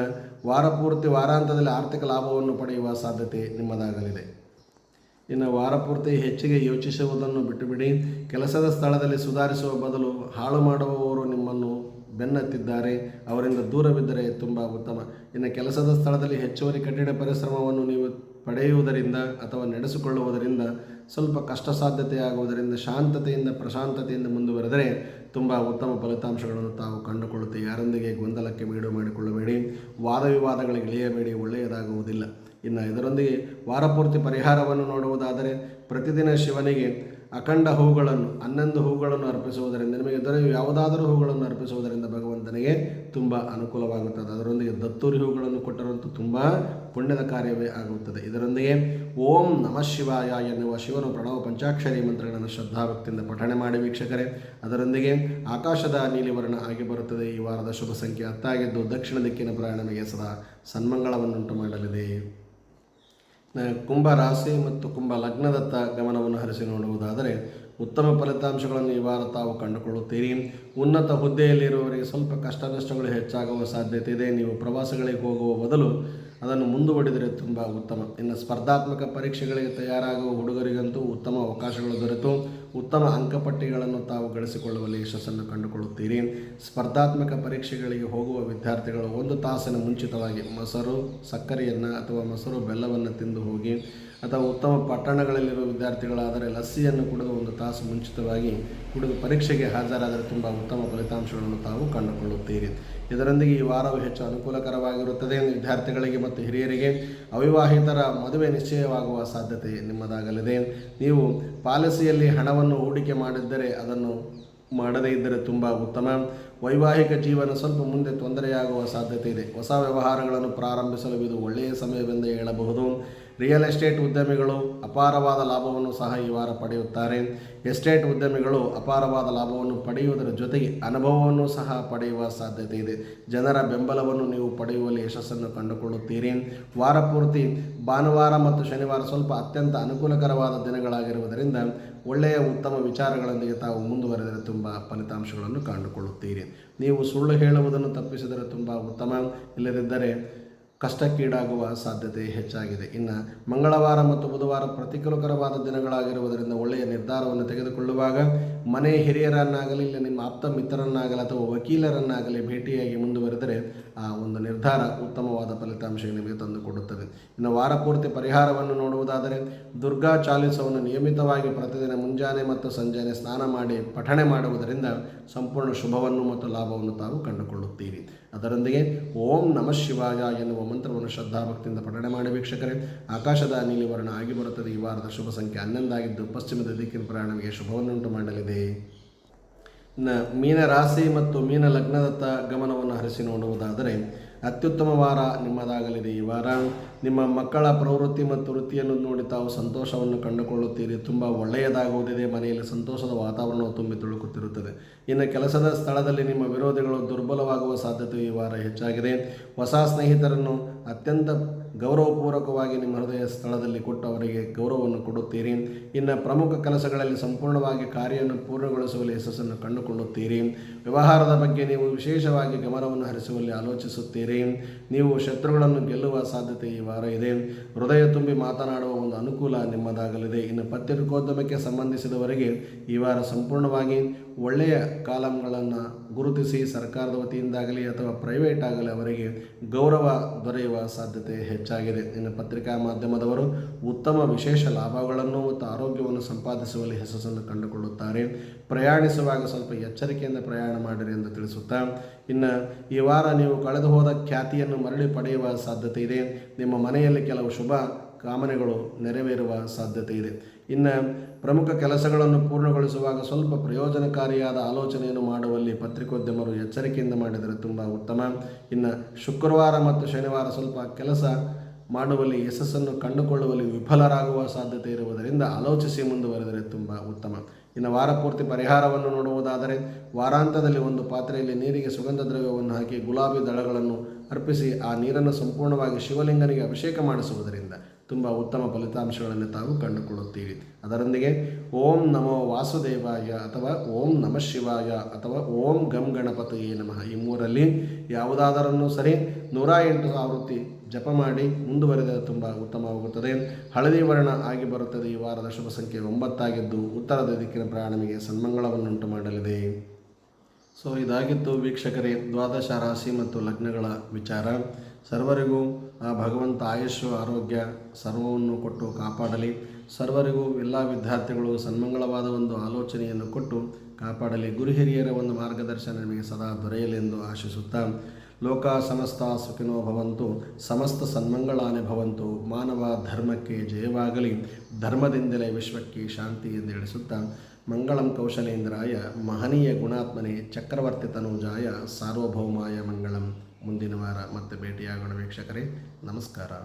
ವಾರ ಪೂರ್ತಿ ವಾರಾಂತದಲ್ಲಿ ಆರ್ಥಿಕ ಲಾಭವನ್ನು ಪಡೆಯುವ ಸಾಧ್ಯತೆ ನಿಮ್ಮದಾಗಲಿದೆ. ಇನ್ನು ವಾರಪೂರ್ತಿ ಹೆಚ್ಚಿಗೆ ಯೋಚಿಸುವುದನ್ನು ಬಿಟ್ಟುಬಿಡಿ. ಕೆಲಸದ ಸ್ಥಳದಲ್ಲಿ ಸುಧಾರಿಸುವ ಬದಲು ಹಾಳು ಮಾಡುವವರು ನಿಮ್ಮನ್ನು ಬೆನ್ನತ್ತಿದ್ದಾರೆ. ಅವರಿಂದ ದೂರವಿದ್ದರೆ ತುಂಬ ಉತ್ತಮ. ಇನ್ನು ಕೆಲಸದ ಸ್ಥಳದಲ್ಲಿ ಹೆಚ್ಚುವರಿ ಕಠಿಣ ಪರಿಶ್ರಮವನ್ನು ನೀವು ಪಡೆಯುವುದರಿಂದ ಅಥವಾ ನಡೆಸಿಕೊಳ್ಳುವುದರಿಂದ ಸ್ವಲ್ಪ ಕಷ್ಟ ಸಾಧ್ಯತೆಯಾಗುವುದರಿಂದ ಶಾಂತತೆಯಿಂದ, ಪ್ರಶಾಂತತೆಯಿಂದ ಮುಂದುವರೆದರೆ ತುಂಬ ಉತ್ತಮ ಫಲಿತಾಂಶಗಳನ್ನು ತಾವು ಕಂಡುಕೊಳ್ಳುತ್ತೆ ಯಾರೊಂದಿಗೆ ಗೊಂದಲಕ್ಕೆ ಬೀಡು ಮಾಡಿಕೊಳ್ಳಬೇಡಿ. ವಾದ ವಿವಾದಗಳಿಗೆ ಇಳಿಯಬೇಡಿ ಒಳ್ಳೆಯದಾಗುವುದಿಲ್ಲ. ಇನ್ನು ಇದರೊಂದಿಗೆ ವಾರಪೂರ್ತಿ ಪರಿಹಾರವನ್ನು ನೋಡುವುದಾದರೆ ಪ್ರತಿದಿನ ಶಿವನಿಗೆ ಅಖಂಡ ಹೂಗಳನ್ನು, ಹನ್ನೊಂದು ಹೂಗಳನ್ನು ಅರ್ಪಿಸುವುದರಿಂದ ನಿಮಗೆ ದೊರೆಯುವ ಯಾವುದಾದರೂ ಹೂಗಳನ್ನು ಅರ್ಪಿಸುವುದರಿಂದ ಭಗವಂತನಿಗೆ ತುಂಬ ಅನುಕೂಲವಾಗುತ್ತದೆ. ಅದರೊಂದಿಗೆ ದತ್ತೂರಿ ಹೂಗಳನ್ನು ಕೊಟ್ಟರಂತೂ ತುಂಬ ಪುಣ್ಯದ ಕಾರ್ಯವೇ ಆಗುತ್ತದೆ. ಇದರೊಂದಿಗೆ ಓಂ ನಮಃ ಶಿವಾಯ ಎನ್ನುವ ಶಿವನು ಪ್ರಣವ ಪಂಚಾಕ್ಷರಿ ಮಂತ್ರಗಳನ್ನು ಶ್ರದ್ಧಾಭಕ್ತಿಯಿಂದ ಪಠಣೆ ಮಾಡಿ ವೀಕ್ಷಕರೇ. ಅದರೊಂದಿಗೆ ಆಕಾಶದ ನೀಲಿವರ್ಣ ಆಗಿ ಬರುತ್ತದೆ. ಈ ವಾರದ ಶುಭ ಸಂಖ್ಯೆ ಹತ್ತಾಗಿದ್ದು ದಕ್ಷಿಣ ದಿಕ್ಕಿನ ಪ್ರಯಾಣ ನಮಗೆ ಸದಾ ಸನ್ಮಂಗಳವನ್ನುಂಟು ಮಾಡಲಿದೆ. ಕುಂಭ ರಾಶಿ ಮತ್ತು ಕುಂಭ ಲಗ್ನದತ್ತ ಗಮನವನ್ನು ಹರಿಸಿ ನೋಡುವುದಾದರೆ ಉತ್ತಮ ಫಲಿತಾಂಶಗಳನ್ನು ಈ ವಾರ ತಾವು ಕಂಡುಕೊಳ್ಳುತ್ತೀರಿ. ಉನ್ನತ ಹುದ್ದೆಯಲ್ಲಿರುವವರಿಗೆ ಸ್ವಲ್ಪ ಕಷ್ಟ ನಷ್ಟಗಳು ಹೆಚ್ಚಾಗುವ ಸಾಧ್ಯತೆ ಇದೆ. ನೀವು ಪ್ರವಾಸಗಳಿಗೆ ಹೋಗುವ ಬದಲು ಅದನ್ನು ಮುಂದುವಡಿದರೆ ತುಂಬ ಉತ್ತಮ. ಇನ್ನು ಸ್ಪರ್ಧಾತ್ಮಕ ಪರೀಕ್ಷೆಗಳಿಗೆ ತಯಾರಾಗುವ ಹುಡುಗರಿಗಂತೂ ಉತ್ತಮ ಅವಕಾಶಗಳು ದೊರೆತು. ಉತ್ತಮ ಅಂಕಪಟ್ಟಿಗಳನ್ನು ತಾವು ಗಳಿಸಿಕೊಳ್ಳುವಲ್ಲಿ ಯಶಸ್ಸನ್ನು ಕಂಡುಕೊಳ್ಳುತ್ತೀರಿ. ಸ್ಪರ್ಧಾತ್ಮಕ ಪರೀಕ್ಷೆಗಳಿಗೆ ಹೋಗುವ ವಿದ್ಯಾರ್ಥಿಗಳು ಒಂದು ತಾಸಿನ ಮುಂಚಿತವಾಗಿ ಮೊಸರು, ಸಕ್ಕರೆಯನ್ನು ಅಥವಾ ಮೊಸರು ಬೆಲ್ಲವನ್ನು ತಿಂದು ಹೋಗಿ ಅಥವಾ ಉತ್ತಮ ಪಟ್ಟಣಗಳಲ್ಲಿರುವ ವಿದ್ಯಾರ್ಥಿಗಳಾದರೆ ಲಸ್ಸಿಯನ್ನು ಕುಡಿದು ಒಂದು ತಾಸು ಮುಂಚಿತವಾಗಿ ಕುಡಿದು ಪರೀಕ್ಷೆಗೆ ಹಾಜರಾದರೆ ತುಂಬ ಉತ್ತಮ ಫಲಿತಾಂಶಗಳನ್ನು ತಾವು ಕಂಡುಕೊಳ್ಳುತ್ತೀರಿ. ಇದರೊಂದಿಗೆ ಈ ವಾರವು ಹೆಚ್ಚು ಅನುಕೂಲಕರವಾಗಿರುತ್ತದೆ ವಿದ್ಯಾರ್ಥಿಗಳಿಗೆ ಮತ್ತು ಹಿರಿಯರಿಗೆ ಅವಿವಾಹಿತರ ಮದುವೆ ನಿಶ್ಚಯವಾಗುವ ಸಾಧ್ಯತೆ ನಿಮ್ಮದಾಗಲಿದೆ. ನೀವು ಪಾಲಿಸಿಯಲ್ಲಿ ಹಣವನ್ನು ಹೂಡಿಕೆ ಮಾಡಿದ್ದರೆ ಅದನ್ನು ಮಾಡದೇ ಇದ್ದರೆ ತುಂಬ ಉತ್ತಮ. ವೈವಾಹಿಕ ಜೀವನ ಸ್ವಲ್ಪ ಮುಂದೆ ತೊಂದರೆಯಾಗುವ ಸಾಧ್ಯತೆ ಇದೆ. ಹೊಸ ವ್ಯವಹಾರಗಳನ್ನು ಪ್ರಾರಂಭಿಸಲು ಇದು ಒಳ್ಳೆಯ ಸಮಯವೆಂದು ಹೇಳಬಹುದು. ರಿಯಲ್ ಎಸ್ಟೇಟ್ ಉದ್ಯಮಿಗಳು ಅಪಾರವಾದ ಲಾಭವನ್ನು ಸಹ ಈ ವಾರ ಪಡೆಯುತ್ತಾರೆ. ಎಸ್ಟೇಟ್ ಉದ್ಯಮಿಗಳು ಅಪಾರವಾದ ಲಾಭವನ್ನು ಪಡೆಯುವುದರ ಜೊತೆಗೆ ಅನುಭವವನ್ನು ಸಹ ಪಡೆಯುವ ಸಾಧ್ಯತೆ ಇದೆ. ಜನರ ಬೆಂಬಲವನ್ನು ನೀವು ಪಡೆಯುವಲ್ಲಿ ಯಶಸ್ಸನ್ನು ಕಂಡುಕೊಳ್ಳುತ್ತೀರಿ. ವಾರ ಪೂರ್ತಿ ಭಾನುವಾರ ಮತ್ತು ಶನಿವಾರ ಸ್ವಲ್ಪ ಅತ್ಯಂತ ಅನುಕೂಲಕರವಾದ ದಿನಗಳಾಗಿರುವುದರಿಂದ ಒಳ್ಳೆಯ ಉತ್ತಮ ವಿಚಾರಗಳೊಂದಿಗೆ ತಾವು ಮುಂದುವರೆದರೆ ತುಂಬ ಫಲಿತಾಂಶಗಳನ್ನು ಕಂಡುಕೊಳ್ಳುತ್ತೀರಿ. ನೀವು ಸುಳ್ಳು ಹೇಳುವುದನ್ನು ತಪ್ಪಿಸಿದರೆ ತುಂಬ ಉತ್ತಮ, ಇಲ್ಲದಿದ್ದರೆ ಕಷ್ಟಕ್ಕೀಡಾಗುವ ಸಾಧ್ಯತೆ ಹೆಚ್ಚಾಗಿದೆ. ಇನ್ನು ಮಂಗಳವಾರ ಮತ್ತು ಬುಧವಾರ ಪ್ರತಿಕೂಲಕರವಾದ ದಿನಗಳಾಗಿರುವುದರಿಂದ ಒಳ್ಳೆಯ ನಿರ್ಧಾರವನ್ನು ತೆಗೆದುಕೊಳ್ಳುವಾಗ ಮನೆ ಹಿರಿಯರನ್ನಾಗಲಿ, ಇಲ್ಲ ನಿಮ್ಮ ಆಪ್ತ ಮಿತ್ರರನ್ನಾಗಲಿ ಅಥವಾ ವಕೀಲರನ್ನಾಗಲಿ ಭೇಟಿಯಾಗಿ ಮುಂದುವರೆದರೆ ಆ ಒಂದು ನಿರ್ಧಾರ ಉತ್ತಮವಾದ ಫಲಿತಾಂಶ ನಿಮಗೆ ತಂದುಕೊಡುತ್ತದೆ. ಇನ್ನು ವಾರಪೂರ್ತಿ ಪರಿಹಾರವನ್ನು ನೋಡುವುದಾದರೆ ದುರ್ಗಾ ಚಾಲಿಸವನ್ನು ನಿಯಮಿತವಾಗಿ ಪ್ರತಿದಿನ ಮುಂಜಾನೆ ಮತ್ತು ಸಂಜಾನೆ ಸ್ನಾನ ಮಾಡಿ ಪಠಣೆ ಮಾಡುವುದರಿಂದ ಸಂಪೂರ್ಣ ಶುಭವನ್ನು ಮತ್ತು ಲಾಭವನ್ನು ತಾವು ಕಂಡುಕೊಳ್ಳುತ್ತೀರಿ. ಅದರೊಂದಿಗೆ ಓಂ ನಮಃ ಶಿವಾಯ ಎನ್ನುವ ಮಂತ್ರವನ್ನು ಶ್ರದ್ಧಾಭಕ್ತಿಯಿಂದ ಪಠಣೆ ಮಾಡಿ ವೀಕ್ಷಕರೇ, ಆಕಾಶದ ನೀಲಿವರ್ಣ ಆಗಿ ಬರುತ್ತದೆ. ಈ ವಾರದ ಶುಭ ಸಂಖ್ಯೆ ಹನ್ನೊಂದಾಗಿದ್ದು, ಪಶ್ಚಿಮದ ದಿಕ್ಕಿನ ಪ್ರಯಾಣಕ್ಕೆ ಶುಭವನ್ನುಂಟು ಮಾಡಲಿದೆ. ಮೀನ ರಾಶಿ ಮತ್ತು ಮೀನ ಲಗ್ನದತ್ತ ಗಮನವನ್ನು ಹರಿಸಿ ನೋಡುವುದಾದರೆ ಅತ್ಯುತ್ತಮ ವಾರ ನಿಮ್ಮದಾಗಲಿದೆ ಈ ವಾರ. ನಿಮ್ಮ ಮಕ್ಕಳ ಪ್ರವೃತ್ತಿ ಮತ್ತು ವೃತ್ತಿಯನ್ನು ನೋಡಿ ತಾವು ಸಂತೋಷವನ್ನು ಕಂಡುಕೊಳ್ಳುತ್ತೀರಿ. ತುಂಬ ಒಳ್ಳೆಯದಾಗುವುದಿದೆ. ಮನೆಯಲ್ಲಿ ಸಂತೋಷದ ವಾತಾವರಣವು ತುಂಬಿ ತುಳುಕುತ್ತಿರುತ್ತದೆ. ಇನ್ನು ಕೆಲಸದ ಸ್ಥಳದಲ್ಲಿ ನಿಮ್ಮ ವಿರೋಧಿಗಳು ದುರ್ಬಲವಾಗುವ ಸಾಧ್ಯತೆ ಈ ವಾರ ಹೆಚ್ಚಾಗಿದೆ. ಹೊಸ ಸ್ನೇಹಿತರನ್ನು ಅತ್ಯಂತ ಗೌರವಪೂರ್ವಕವಾಗಿ ನಿಮ್ಮ ಹೃದಯ ಸ್ಥಳದಲ್ಲಿ ಕೊಟ್ಟು ಅವರಿಗೆ ಗೌರವವನ್ನು ಕೊಡುತ್ತೀರಿ. ಇನ್ನು ಪ್ರಮುಖ ಕೆಲಸಗಳಲ್ಲಿ ಸಂಪೂರ್ಣವಾಗಿ ಕಾರ್ಯವನ್ನು ಪೂರ್ಣಗೊಳಿಸುವಲ್ಲಿ ಯಶಸ್ಸನ್ನು ಕಂಡುಕೊಳ್ಳುತ್ತೀರಿ. ವ್ಯವಹಾರದ ಬಗ್ಗೆ ನೀವು ವಿಶೇಷವಾಗಿ ಗಮನವನ್ನು ಹರಿಸುವಲ್ಲಿ ಆಲೋಚಿಸುತ್ತೀರಿ. ನೀವು ಶತ್ರುಗಳನ್ನು ಗೆಲ್ಲುವ ಸಾಧ್ಯತೆ ಈ ವಾರ ಇದೆ. ಹೃದಯ ತುಂಬಿ ಮಾತನಾಡುವ ಒಂದು ಅನುಕೂಲ ನಿಮ್ಮದಾಗಲಿದೆ. ಇನ್ನು ಪತ್ರಿಕೋದ್ಯಮಕ್ಕೆ ಸಂಬಂಧಿಸಿದವರಿಗೆ ಈ ವಾರ ಸಂಪೂರ್ಣವಾಗಿ ಒಳ್ಳೆಯ ಕಾಲಂಗಳನ್ನು ಗುರುತಿಸಿ ಸರ್ಕಾರದ ವತಿಯಿಂದಾಗಲಿ ಅಥವಾ ಪ್ರೈವೇಟ್ ಆಗಲಿ ಅವರಿಗೆ ಗೌರವ ದೊರೆಯುವ ಸಾಧ್ಯತೆ ಹೆಚ್ಚಾಗಿದೆ. ಇನ್ನು ಪತ್ರಿಕಾ ಮಾಧ್ಯಮದವರು ಉತ್ತಮ ವಿಶೇಷ ಲಾಭಗಳನ್ನು ಮತ್ತು ಆರೋಗ್ಯವನ್ನು ಸಂಪಾದಿಸುವಲ್ಲಿ ಯಶಸ್ಸನ್ನು ಕಂಡುಕೊಳ್ಳುತ್ತಾರೆ. ಪ್ರಯಾಣಿಸುವಾಗ ಸ್ವಲ್ಪ ಎಚ್ಚರಿಕೆಯಿಂದ ಪ್ರಯಾಣ ಮಾಡಿರಿ ಎಂದು ತಿಳಿಸುತ್ತಾ, ಇನ್ನು ಈ ವಾರ ನೀವು ಕಳೆದು ಹೋದ ಖ್ಯಾತಿಯನ್ನು ಮರಳಿ ಪಡೆಯುವ ಸಾಧ್ಯತೆ ಇದೆ. ನಿಮ್ಮ ಮನೆಯಲ್ಲಿ ಕೆಲವು ಶುಭ ಕಾಮನೆಗಳು ನೆರವೇರುವ ಸಾಧ್ಯತೆ ಇದೆ. ಇನ್ನು ಪ್ರಮುಖ ಕೆಲಸಗಳನ್ನು ಪೂರ್ಣಗೊಳಿಸುವಾಗ ಸ್ವಲ್ಪ ಪ್ರಯೋಜನಕಾರಿಯಾದ ಆಲೋಚನೆಯನ್ನು ಮಾಡುವಲ್ಲಿ ಪತ್ರಿಕೋದ್ಯಮರು ಎಚ್ಚರಿಕೆಯಿಂದ ಮಾಡಿದರೆ ತುಂಬ ಉತ್ತಮ. ಇನ್ನು ಶುಕ್ರವಾರ ಮತ್ತು ಶನಿವಾರ ಸ್ವಲ್ಪ ಕೆಲಸ ಮಾಡುವಲ್ಲಿ ಯಶಸ್ಸನ್ನು ಕಂಡುಕೊಳ್ಳುವಲ್ಲಿ ವಿಫಲರಾಗುವ ಸಾಧ್ಯತೆ ಇರುವುದರಿಂದ ಆಲೋಚಿಸಿ ಮುಂದುವರೆದರೆ ತುಂಬ ಉತ್ತಮ. ಇನ್ನು ವಾರ ಪೂರ್ತಿ ಪರಿಹಾರವನ್ನು ನೋಡುವುದಾದರೆ ವಾರಾಂತದಲ್ಲಿ ಒಂದು ಪಾತ್ರೆಯಲ್ಲಿ ನೀರಿಗೆ ಸುಗಂಧ ದ್ರವ್ಯವನ್ನು ಹಾಕಿ ಗುಲಾಬಿ ದಳಗಳನ್ನು ಅರ್ಪಿಸಿ ಆ ನೀರನ್ನು ಸಂಪೂರ್ಣವಾಗಿ ಶಿವಲಿಂಗನಿಗೆ ಅಭಿಷೇಕ ಮಾಡಿಸುವುದರಿಂದ ತುಂಬ ಉತ್ತಮ ಫಲಿತಾಂಶಗಳನ್ನು ತಾವು ಕಂಡುಕೊಳ್ಳುತ್ತೀರಿ. ಅದರೊಂದಿಗೆ ಓಂ ನಮೋ ವಾಸುದೇವಾಯ ಅಥವಾ ಓಂ ನಮಃ ಶಿವಾಯ ಅಥವಾ ಓಂ ಗಂ ಗಣಪತಿಯೇ ನಮಃ. ಈ ಮೂರಲ್ಲಿ ಯಾವುದಾದರನ್ನು ಸರಿ ನೂರ ಎಂಟು ಆವೃತ್ತಿ ಜಪ ಮಾಡಿ ಮುಂದುವರೆದರೆ ತುಂಬ ಉತ್ತಮವಾಗುತ್ತದೆ. ಹಳದಿ ವರ್ಣ ಆಗಿ ಬರುತ್ತದೆ. ಈ ವಾರದ ಶುಭ ಸಂಖ್ಯೆ ಒಂಬತ್ತಾಗಿದ್ದು ಉತ್ತರದ ದಿಕ್ಕಿನ ಪ್ರಾಣಮಿಗೆ ಸನ್ಮಂಗಳವನ್ನುಂಟು ಮಾಡಲಿದೆ. ಸೊ, ಇದಾಗಿತ್ತು ವೀಕ್ಷಕರೇ ದ್ವಾದಶ ರಾಶಿ ಮತ್ತು ಲಗ್ನಗಳ ವಿಚಾರ. ಸರ್ವರಿಗೂ ಆ ಭಗವಂತ ಆಯುಷ್ಯ ಆರೋಗ್ಯ ಸರ್ವವನ್ನು ಕೊಟ್ಟು ಕಾಪಾಡಲಿ. ಸರ್ವರಿಗೂ ಎಲ್ಲ ವಿದ್ಯಾರ್ಥಿಗಳು ಸನ್ಮಂಗಳವಾದ ಒಂದು ಆಲೋಚನೆಯನ್ನು ಕೊಟ್ಟು ಕಾಪಾಡಲಿ. ಗುರು ಹಿರಿಯರ ಒಂದು ಮಾರ್ಗದರ್ಶನ ನಿಮಗೆ ಸದಾ ದೊರೆಯಲಿ ಎಂದು ಆಶಿಸುತ್ತಾ, ಲೋಕ ಸಮಸ್ತ ಸುಖಿನೋ ಭವಂತು, ಸಮಸ್ತ ಸನ್ಮಂಗಳಾನೆ ಭವಂತು, ಮಾನವ ಧರ್ಮಕ್ಕೆ ಜಯವಾಗಲಿ. ಧರ್ಮದಿಂದಲೇ ವಿಶ್ವಕ್ಕೆ ಶಾಂತಿ ಎಂದು ಹೇಳಿಸುತ್ತಾ, ಮಂಗಳಂ ಕೌಶಲೇಂದ್ರಾಯ ಮಹನೀಯ ಗುಣಾತ್ಮನೆ ಚಕ್ರವರ್ತಿ ತನುಜಾಯ ಸಾರ್ವಭೌಮಾಯ ಮಂಗಳಂ. ಮುಂದಿನ ವಾರ ಮತ್ತೆ ಭೇಟಿಯಾಗೋಣ ವೀಕ್ಷಕರೇ. ನಮಸ್ಕಾರ.